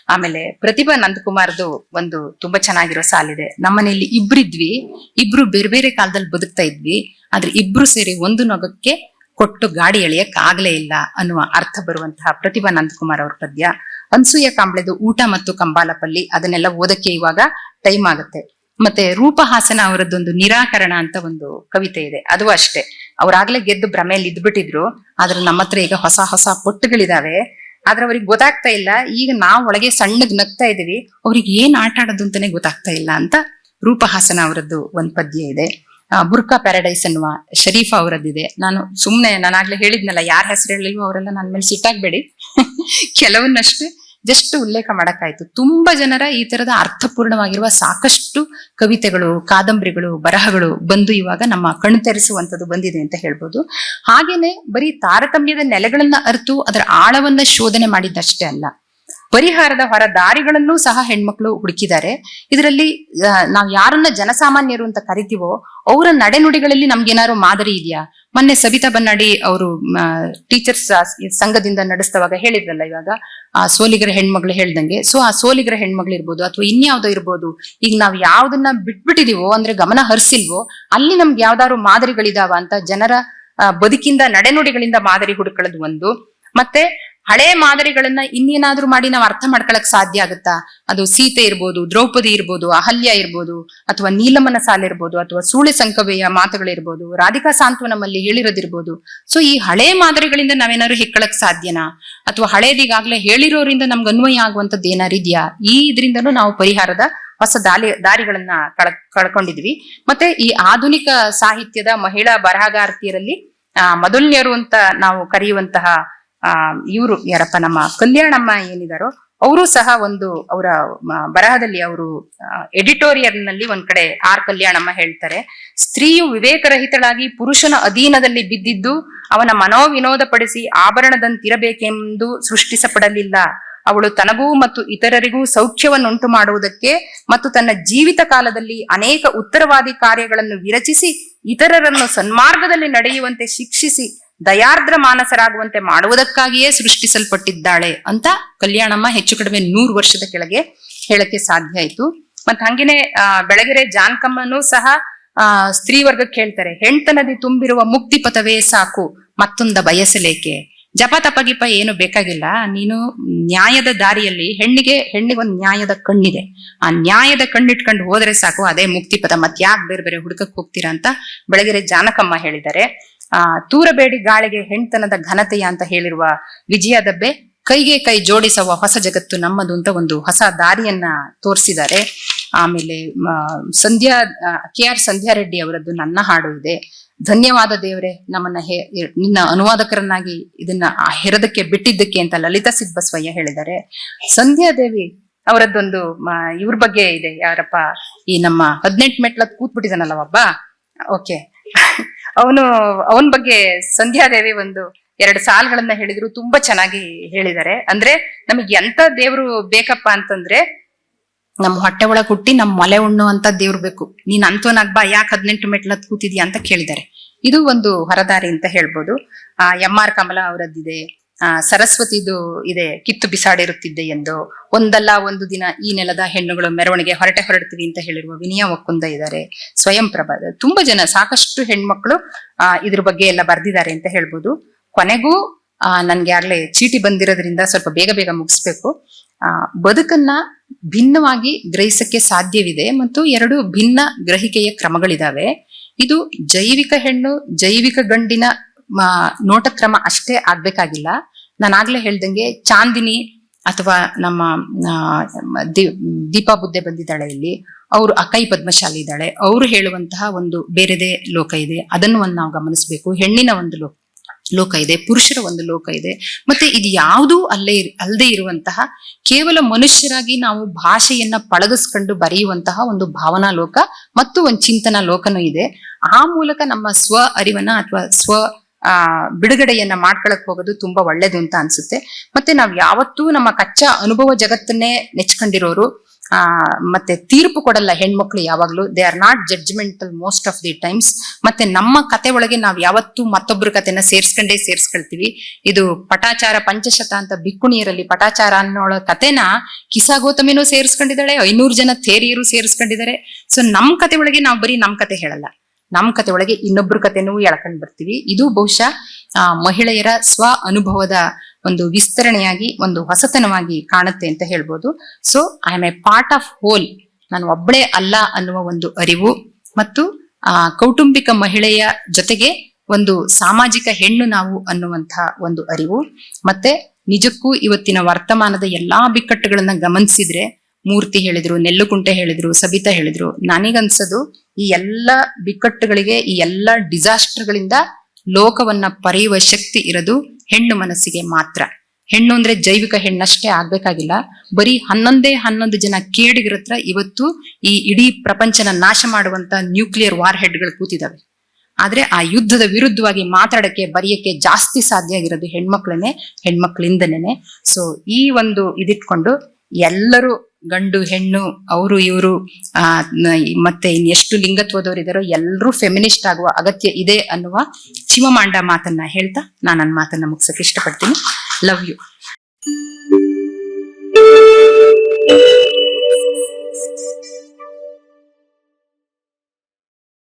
A: ಆಮೇಲೆ ಪ್ರತಿಭಾ ನಂದಕುಮಾರ್ದು ಒಂದು ತುಂಬಾ ಚೆನ್ನಾಗಿರೋ ಸಾಲಿದೆ. ನಮ್ಮನೆಯಲ್ಲಿ ಇಬ್ರಿದ್ವಿ, ಇಬ್ರು ಬೇರೆ ಬೇರೆ ಕಾಲದಲ್ಲಿ ಬದುಕ್ತಾ ಇದ್ವಿ, ಆದ್ರೆ ಇಬ್ರು ಸೇರಿ ಒಂದು ನೊಗಕ್ಕೆ ಕೊಟ್ಟು ಗಾಡಿ ಎಳೆಯಕ್ ಆಗ್ಲೇ ಇಲ್ಲ ಅನ್ನುವ ಅರ್ಥ ಬರುವಂತಹ ಪ್ರತಿಭಾ ನಂದಕುಮಾರ್ ಅವ್ರ ಪದ್ಯ. ಅನ್ಸೂಯ ಕಾಂಬ್ಳೆದು ಊಟ ಮತ್ತು ಕಂಬಾಲಪಲ್ಲಿ ಅದನ್ನೆಲ್ಲ ಓದಕ್ಕೆ ಇವಾಗ ಟೈಮ್ ಆಗುತ್ತೆ. ಮತ್ತೆ ರೂಪಹಾಸನ ಅವರದ್ದೊಂದು ನಿರಾಕರಣ ಅಂತ ಒಂದು ಕವಿತೆ ಇದೆ. ಅದು ಅಷ್ಟೇ. ಅವ್ರಾಗ್ಲೇ ಗೆದ್ದು ಭ್ರಮೆಯಲ್ಲಿ ಇದ್ಬಿಟ್ಟಿದ್ರು. ಆದ್ರೆ ನಮ್ಮ ಹತ್ರ ಈಗ ಹೊಸ ಹೊಸ ಪೊಟ್ಟುಗಳಿದಾವೆ. ಆದ್ರೆ ಅವ್ರಿಗೆ ಗೊತ್ತಾಗ್ತಾ ಇಲ್ಲ. ಈಗ ನಾವು ಒಳಗೆ ಸಣ್ಣಗ್ ನಗ್ತಾ ಇದೀವಿ ಅವ್ರಿಗೆ ಏನ್ ಆಟ ಆಡೋದು ಅಂತಾನೆ ಗೊತ್ತಾಗ್ತಾ ಇಲ್ಲ ಅಂತ ರೂಪಹಾಸನ ಅವರದ್ದು ಒಂದ್ ಪದ್ಯ ಇದೆ. ಬುರ್ಕಾ ಪ್ಯಾರಡೈಸ್ ಅನ್ನುವ ಶರೀಫಾ ಅವರದ್ದಿದೆ. ನಾನು ಸುಮ್ನೆ ನಾನಾಗ್ಲೇ ಹೇಳಿದ್ನಲ್ಲ, ಯಾರ ಹೆಸರು ಹೇಳಿಲ್ವೋ ಅವರೆಲ್ಲ ನನ್ನ ಮೇಲೆ ಸಿಟ್ಟಾಗ್ಬೇಡಿ. ಕೆಲವನ್ನಷ್ಟೇ ಜಸ್ಟ್ ಉಲ್ಲೇಖ ಮಾಡಕ್ಕಾಯ್ತು. ತುಂಬಾ ಜನರ ಈ ತರದ ಅರ್ಥಪೂರ್ಣವಾಗಿರುವ ಸಾಕಷ್ಟು ಕವಿತೆಗಳು, ಕಾದಂಬರಿಗಳು, ಬರಹಗಳು ಬಂದು ಇವಾಗ ನಮ್ಮ ಕಣ್ಣು ತೆರೆಸುವಂತದ್ದು ಬಂದಿದೆ ಅಂತ ಹೇಳ್ಬೋದು. ಹಾಗೇನೆ ಬರೀ ತಾರತಮ್ಯದ ನೆಲೆಗಳನ್ನ ಅರ್ತು, ಅದರ ಆಳವನ್ನ ಶೋಧನೆ ಮಾಡಿದ್ದಷ್ಟೇ ಅಲ್ಲ. ಪರಿಹಾರದ ಹೊರ ದಾರಿಗಳನ್ನೂ ಸಹ ಹೆಣ್ಮಕ್ಳು ಹುಡುಕಿದ್ದಾರೆ. ಇದರಲ್ಲಿ ನಾವು ಯಾರನ್ನ ಜನಸಾಮಾನ್ಯರು ಅಂತ ಕರಿತೀವೋ, ಅವರ ನಡೆನುಡಿಗಳಲ್ಲಿ ನಮ್ಗೇನಾದ್ರು ಮಾದರಿ ಇದೆಯಾ? ಮೊನ್ನೆ ಸವಿತಾ ಬನ್ನಾಡಿ ಅವರು ಟೀಚರ್ಸ್ ಸಂಘದಿಂದ ನಡೆಸ್ತವಾಗ ಹೇಳಿದ್ರಲ್ಲ ಇವಾಗ, ಆ, ಸೋಲಿಗರ ಹೆಣ್ಮಗಳು ಹೇಳ್ದಂಗೆ. ಸೊ ಆ ಸೋಲಿಗರ ಹೆಣ್ಮಗಳು ಇರ್ಬೋದು, ಅಥವಾ ಇನ್ಯಾವ್ದೋ ಇರ್ಬೋದು, ಈಗ ನಾವ್ ಯಾವ್ದನ್ನ ಬಿಟ್ಬಿಟ್ಟಿದೀವೋ, ಅಂದ್ರೆ ಗಮನ ಹರಿಸಿಲ್ವೋ, ಅಲ್ಲಿ ನಮ್ಗೆ ಯಾವ್ದಾದ್ರು ಮಾದರಿಗಳಿದಾವ ಅಂತ ಜನರ ಬದುಕಿಂದ, ನಡೆನುಡಿಗಳಿಂದ ಮಾದರಿ ಹುಡುಕೊಳ್ಳೋದು ಒಂದು. ಮತ್ತೆ ಹಳೆ ಮಾದರಿಗಳನ್ನ ಇನ್ನೇನಾದ್ರೂ ಮಾಡಿ ನಾವು ಅರ್ಥ ಮಾಡ್ಕೊಳಕ್ ಸಾಧ್ಯ ಆಗುತ್ತಾ? ಅದು ಸೀತೆ ಇರ್ಬೋದು, ದ್ರೌಪದಿ ಇರ್ಬೋದು, ಅಹಲ್ಯ ಇರ್ಬೋದು, ಅಥವಾ ನೀಲಮನ ಸಾಲ ಇರ್ಬೋದು, ಅಥವಾ ಸೂಳೆ ಸಂಕವೆಯ ಮಾತುಗಳಿರ್ಬೋದು ರಾಧಿಕಾ ಸಾಂತ್ವನಮಲ್ಲಿ ಹೇಳಿರೋದಿರ್ಬೋದು. ಸೊ ಈ ಹಳೆ ಮಾದರಿಗಳಿಂದ ನಾವೇನಾದ್ರು ಹೆಕ್ಕಳಕ್ ಸಾಧ್ಯನಾ? ಅಥವಾ ಹಳೇದೀಗಾಗ್ಲೇ ಹೇಳಿರೋರಿಂದ ನಮ್ಗೆ ಅನ್ವಯ ಆಗುವಂತದ್ದು ಏನಾರು ಇದೆಯಾ? ಈ ಇದರಿಂದನೂ ನಾವು ಪರಿಹಾರದ ಹೊಸ ದಾರಿ ದಾರಿಗಳನ್ನ ಕಳ, ಕಳ್ಕೊಂಡಿದ್ವಿ. ಮತ್ತೆ ಈ ಆಧುನಿಕ ಸಾಹಿತ್ಯದ ಮಹಿಳಾ ಬರಹಗಾರ್ತಿಯರಲ್ಲಿ ಮೊದಲನೆಯರು ಅಂತ ನಾವು ಕರೆಯುವಂತಹ ಆ, ಇವರು ಯಾರಪ್ಪ, ನಮ್ಮ ಕಲ್ಯಾಣಮ್ಮ ಏನಿದಾರೋ, ಅವರು ಸಹ ಒಂದು ಅವರ ಬರಹದಲ್ಲಿ ಅವರು ಎಡಿಟೋರಿಯಲ್ನಲ್ಲಿ ಒಂದ್ ಕಡೆ ಆರ್ ಕಲ್ಯಾಣಮ್ಮ ಹೇಳ್ತಾರೆ. ಸ್ತ್ರೀಯು ವಿವೇಕರಹಿತಳಾಗಿ ಪುರುಷನ ಅಧೀನದಲ್ಲಿ ಬಿದ್ದಿದ್ದು, ಅವನ ಮನೋವಿನೋದ ಪಡಿಸಿ ಆಭರಣದಂತಿರಬೇಕೆಂದು ಸೃಷ್ಟಿಸಪಡಲಿಲ್ಲ. ಅವಳು ತನಗೂ ಮತ್ತು ಇತರರಿಗೂ ಸೌಖ್ಯವನ್ನುಂಟು ಮಾಡುವುದಕ್ಕೆ ಮತ್ತು ತನ್ನ ಜೀವಿತ ಕಾಲದಲ್ಲಿ ಅನೇಕ ಉತ್ತರವಾದಿ ಕಾರ್ಯಗಳನ್ನು ವಿರಚಿಸಿ, ಇತರರನ್ನು ಸನ್ಮಾರ್ಗದಲ್ಲಿ ನಡೆಯುವಂತೆ ಶಿಕ್ಷಿಸಿ ದಯಾರ್ದ್ರ ಮಾನಸರಾಗುವಂತೆ ಮಾಡುವುದಕ್ಕಾಗಿಯೇ ಸೃಷ್ಟಿಸಲ್ಪಟ್ಟಿದ್ದಾಳೆ ಅಂತ ಕಲ್ಯಾಣಮ್ಮ ಹೆಚ್ಚು ಕಡಿಮೆ ನೂರು ವರ್ಷದ ಕೆಳಗೆ ಹೇಳಕ್ಕೆ ಸಾಧ್ಯ ಆಯ್ತು. ಮತ್ ಹಂಗೇನೆ ಬೆಳಗೆರೆ ಜಾನ್ಕಮ್ಮನೂ ಸಹ, ಆ, ಸ್ತ್ರೀ ವರ್ಗಕ್ಕೆ ಹೇಳ್ತಾರೆ ಹೆಣ್ತನದಿ ತುಂಬಿರುವ ಮುಕ್ತಿ ಪಥವೇ ಸಾಕು, ಮತ್ತೊಂದ ಬಯಸಲೇಕೆ? ಜಪ ತಪಗಿಪ ಏನು ಬೇಕಾಗಿಲ್ಲ, ನೀನು ನ್ಯಾಯದ ದಾರಿಯಲ್ಲಿ ಹೆಣ್ಣಿಗೆ ಹೆಣ್ಣಿಗೆ ಒಂದು ನ್ಯಾಯದ ಕಣ್ಣಿದೆ. ಆ ನ್ಯಾಯದ ಕಣ್ಣಿಟ್ಕೊಂಡು ಹೋದ್ರೆ ಸಾಕು, ಅದೇ ಮುಕ್ತಿ ಪದ ಮತ್ ಯಾಕೆ ಬೇರೆ ಬೇರೆ ಹುಡುಕಕ್ ಹೋಗ್ತೀರಾ? ಅಂತ ಬೆಳಗೆರೆ ಜಾನಕಮ್ಮ ಹೇಳಿದ್ದಾರೆ. ಆ ತೂರಬೇಡಿ ಗಾಳಿಗೆ ಹೆಣ್ತನದ ಘನತೆಯ ಅಂತ ಹೇಳಿರುವ ವಿಜಯ ದಬ್ಬೆ ಕೈಗೆ ಕೈ ಜೋಡಿಸುವ ಹೊಸ ಜಗತ್ತು ನಮ್ಮದು ಅಂತ ಒಂದು ಹೊಸ ದಾರಿಯನ್ನ ತೋರಿಸಿದ್ದಾರೆ. ಆಮೇಲೆ ಸಂಧ್ಯಾ ಕೆ ಆರ್ ಸಂಧ್ಯಾ ರೆಡ್ಡಿ ಅವರದ್ದು ನನ್ನ ಹಾಡು ಇದೆ. ಧನ್ಯವಾದ ದೇವರೇ, ನಮ್ಮನ್ನ ನಿನ್ನ ಅನುವಾದಕರನ್ನಾಗಿ ಇದನ್ನ ಹೆರದಕ್ಕೆ ಬಿಟ್ಟಿದ್ದಕ್ಕೆ ಅಂತ ಲಲಿತಾ ಸಿದ್ಬಸ್ವಯ್ಯ ಹೇಳಿದ್ದಾರೆ. ಸಂಧ್ಯಾ ದೇವಿ ಅವರದ್ದೊಂದು ಇವ್ರ ಬಗ್ಗೆ ಇದೆ, ಯಾರಪ್ಪ, ಈ ನಮ್ಮ ಹದಿನೆಂಟು ಮೆಟ್ಲ ಕೂತ್ಬಿಟ್ಟಿದಾನಲ್ಲ ಒಬ್ಬ? ಓಕೆ. ಅವನು, ಅವನ ಬಗ್ಗೆ ಸಂಧ್ಯಾದೇವಿ ಒಂದು ಎರಡು ಸಾಲುಗಳನ್ನ ಹೇಳಿದ್ರು, ತುಂಬಾ ಚೆನ್ನಾಗಿ ಹೇಳಿದ್ದಾರೆ. ಅಂದ್ರೆ ನಮಗೆ ಎಂತ ದೇವ್ರು ಬೇಕಪ್ಪ ಅಂತಂದ್ರೆ ನಮ್ಮ ಹೊಟ್ಟೆ ಒಳಗೆ ಹುಟ್ಟಿ ನಮ್ಮ ಮೊಲೆ ಉಣ್ಣು ಅಂತ ದೇವ್ರು ಬೇಕು. ನೀನ್ ಅಂತವನಾಗ್ ಬಾ, ಯಾಕೆ ಹದಿನೆಂಟು ಮೆಟ್ಲತ್ ಕೂತಿದ್ಯಾ ಅಂತ ಕೇಳಿದ್ದಾರೆ. ಇದು ಒಂದು ಹೊರದಾರಿ ಅಂತ ಹೇಳ್ಬೋದು. ಆ, ಎಂ ಆರ್ ಕಮಲ ಅವರದ್ದಿದೆ. ಆ, ಸರಸ್ವತಿದು ಇದೆ, ಕಿತ್ತು ಬಿಸಾಡಿರುತ್ತಿದ್ದೆ ಎಂದು. ಒಂದಲ್ಲ ಒಂದು ದಿನ ಈ ನೆಲದ ಹೆಣ್ಣುಗಳು ಮೆರವಣಿಗೆ ಹೊರಟೆ ಹೊರಡ್ತೀವಿ ಅಂತ ಹೇಳಿರುವ ವಿನಯ ಒಕ್ಕುಂದ ಇದ್ದಾರೆ. ಸ್ವಯಂ ಪ್ರಭಾದ. ತುಂಬಾ ಜನ, ಸಾಕಷ್ಟು ಹೆಣ್ಮಕ್ಳು, ಆ, ಇದ್ರ ಬಗ್ಗೆ ಎಲ್ಲ ಬರ್ದಿದ್ದಾರೆ ಅಂತ ಹೇಳ್ಬೋದು. ಕೊನೆಗೂ, ಆ, ನನ್ಗೆ ಆಗ್ಲೇ ಚೀಟಿ ಬಂದಿರೋದ್ರಿಂದ ಸ್ವಲ್ಪ ಬೇಗ ಬೇಗ ಮುಗಿಸ್ಬೇಕು. ಆ, ಬದುಕನ್ನ ಭಿನ್ನವಾಗಿ ಗ್ರಹಿಸಕ್ಕೆ ಸಾಧ್ಯವಿದೆ ಮತ್ತು ಎರಡು ಭಿನ್ನ ಗ್ರಹಿಕೆಯ ಕ್ರಮಗಳಿದಾವೆ. ಇದು ಜೈವಿಕ ಹೆಣ್ಣು, ಜೈವಿಕ ಗಂಡಿನ ಮ, ನೋಟಕ್ರಮ ಅಷ್ಟೇ ಆಗ್ಬೇಕಾಗಿಲ್ಲ. ನಾನು ಆಗ್ಲೇ ಹೇಳ್ದಂಗೆ ಚಾಂದಿನಿ ಅಥವಾ ನಮ್ಮ ದೀಪಾ ಬುದ್ಧೆ ಬಂದಿದ್ದಾಳೆ ಇಲ್ಲಿ. ಅವರು ಅಕೈ ಪದ್ಮಶಾಲಿ ಇದ್ದಾಳೆ. ಅವರು ಹೇಳುವಂತಹ ಒಂದು ಬೇರೆದೇ ಲೋಕ ಇದೆ. ಅದನ್ನು ಒಂದು ನಾವು ಗಮನಿಸಬೇಕು. ಹೆಣ್ಣಿನ ಒಂದು ಲೋಕ ಲೋಕ ಇದೆ. ಪುರುಷರ ಒಂದು ಲೋಕ ಇದೆ. ಮತ್ತೆ ಇದು ಯಾವುದೂ ಅಲ್ಲೇ ಅಲ್ಲದೆ ಇರುವಂತಹ ಕೇವಲ ಮನುಷ್ಯರಾಗಿ ನಾವು ಭಾಷೆಯನ್ನ ಪಳಗಿಸ್ಕೊಂಡು ಬರೆಯುವಂತಹ ಒಂದು ಭಾವನಾ ಲೋಕ ಮತ್ತು ಒಂದು ಚಿಂತನಾ ಲೋಕನೂ ಇದೆ. ಆ ಮೂಲಕ ನಮ್ಮ ಸ್ವ ಅರಿವನ್ನ ಅಥವಾ ಸ್ವ ಆ, ಬಿಡುಗಡೆಯನ್ನ ಮಾಡ್ಕೊಳಕ್ ಹೋಗೋದು ತುಂಬಾ ಒಳ್ಳೇದು ಅಂತ ಅನ್ಸುತ್ತೆ. ಮತ್ತೆ ನಾವ್ ಯಾವತ್ತೂ ನಮ್ಮ ಕಚ್ಚಾ ಅನುಭವ ಜಗತ್ತನ್ನೇ ನೆಚ್ಕೊಂಡಿರೋರು, ಆ, ಮತ್ತೆ ತೀರ್ಪು ಕೊಡಲ್ಲ ಹೆಣ್ಮಕ್ಳು ಯಾವಾಗ್ಲೂ. They are not judgmental most of the times ಮತ್ತೆ ನಮ್ಮ ಕತೆ ಒಳಗೆ ನಾವ್ ಯಾವತ್ತೂ ಮತ್ತೊಬ್ಬರ ಕತೆನ ಸೇರ್ಸ್ಕೊಂಡೇ ಸೇರ್ಸ್ಕೊಳ್ತೀವಿ. ಇದು ಪಟಾಚಾರ ಪಂಚಶತ ಅಂತ ಬಿಕ್ಕುಣಿಯರಲ್ಲಿ ಪಟಾಚಾರ ಅನ್ನೋಳ ಕತೆನ ಕಿಸಾ ಗೌತಮಿನೂ ಸೇರಿಸ್ಕೊಂಡಿದ್ದಾಳೆ, ಐನೂರು ಜನ ಥೇರಿಯರು ಸೇರ್ಸ್ಕೊಂಡಿದ್ದಾರೆ. ಸೊ ನಮ್ ಕತೆ ಒಳಗೆ ನಾವು ಬರೀ ನಮ್ ಕತೆ ಹೇಳಲ್ಲ. ನಮ್ ಕತೆ ಒಳಗೆ ಇನ್ನೊಬ್ರ ಕತೆನೂ ಎಳ್ಕೊಂಡು ಬರ್ತೀವಿ. ಇದು ಬಹುಶಃ ಮಹಿಳೆಯರ ಸ್ವ ಅನುಭವದ ಒಂದು ವಿಸ್ತರಣೆಯಾಗಿ, ಒಂದು ಹೊಸತನವಾಗಿ ಕಾಣುತ್ತೆ ಅಂತ ಹೇಳ್ಬೋದು. So I am a part of whole ನಾನು ಒಬ್ಬಳೇ ಅಲ್ಲ ಅನ್ನುವ ಒಂದು ಅರಿವು ಮತ್ತು, ಆ, ಕೌಟುಂಬಿಕ ಮಹಿಳೆಯ ಜೊತೆಗೆ ಒಂದು ಸಾಮಾಜಿಕ ಹೆಣ್ಣು ನಾವು ಅನ್ನುವಂತಹ ಒಂದು ಅರಿವು. ಮತ್ತೆ ನಿಜಕ್ಕೂ ಇವತ್ತಿನ ವರ್ತಮಾನದ ಎಲ್ಲಾ ಬಿಕ್ಕಟ್ಟುಗಳನ್ನ ಗಮನಿಸಿದ್ರೆ ಮೂರ್ತಿ ಹೇಳಿದ್ರು, ನೆಲ್ಲುಕುಂಟೆ ಹೇಳಿದ್ರು, ಸಬಿತಾ ಹೇಳಿದ್ರು. ನನಗನ್ಸೋದು ಈ ಎಲ್ಲ ಬಿಕ್ಕಟ್ಟುಗಳಿಗೆ, ಈ ಎಲ್ಲ ಡಿಸಾಸ್ಟರ್ಗಳಿಂದ ಲೋಕವನ್ನ ಪರೆಯುವ ಶಕ್ತಿ ಇರೋದು ಹೆಣ್ಣು ಮನಸ್ಸಿಗೆ ಮಾತ್ರ. ಹೆಣ್ಣು ಅಂದ್ರೆ ಜೈವಿಕ ಹೆಣ್ಣಷ್ಟೇ ಆಗ್ಬೇಕಾಗಿಲ್ಲ. ಬರೀ ಹನ್ನೊಂದೇ ಹನ್ನೊಂದು ಜನ ಕೇಡಿಗಿರತ್ರ ಇವತ್ತು ಈ ಇಡೀ ಪ್ರಪಂಚನ ನಾಶ ಮಾಡುವಂತ ನ್ಯೂಕ್ಲಿಯರ್ ವಾರ್ ಹೆಡ್ಗಳು ಕೂತಿದ್ದಾವೆ ಆದ್ರೆ ಆ ಯುದ್ಧದ ವಿರುದ್ಧವಾಗಿ ಮಾತಾಡಕ್ಕೆ, ಬರೆಯಕ್ಕೆ ಜಾಸ್ತಿ ಸಾಧ್ಯ ಆಗಿರೋದು ಹೆಣ್ಮಕ್ಳನ್ನೇ ಹೆಣ್ಮಕ್ಳಿಂದನೇ ಸೊ ಈ ಒಂದು ಇದಿಟ್ಕೊಂಡು ಎಲ್ಲರೂ ಗಂಡು, ಹೆಣ್ಣು, ಅವರು, ಇವರು, ಆ ಮತ್ತೆ ಎಷ್ಟು ಲಿಂಗತ್ವದವರು ಇದಾರೋ ಎಲ್ಲರೂ ಫೆಮಿನಿಸ್ಟ್ ಆಗುವ ಅಗತ್ಯ ಇದೆ ಅನ್ನುವ ಶಿವಮಾಂಡ ಮಾತನ್ನ ಹೇಳ್ತಾ ನಾನು ನನ್ನ ಮಾತನ್ನ ಮುಗಿಸಕ್ಕೆ ಇಷ್ಟಪಡ್ತೀನಿ. Love you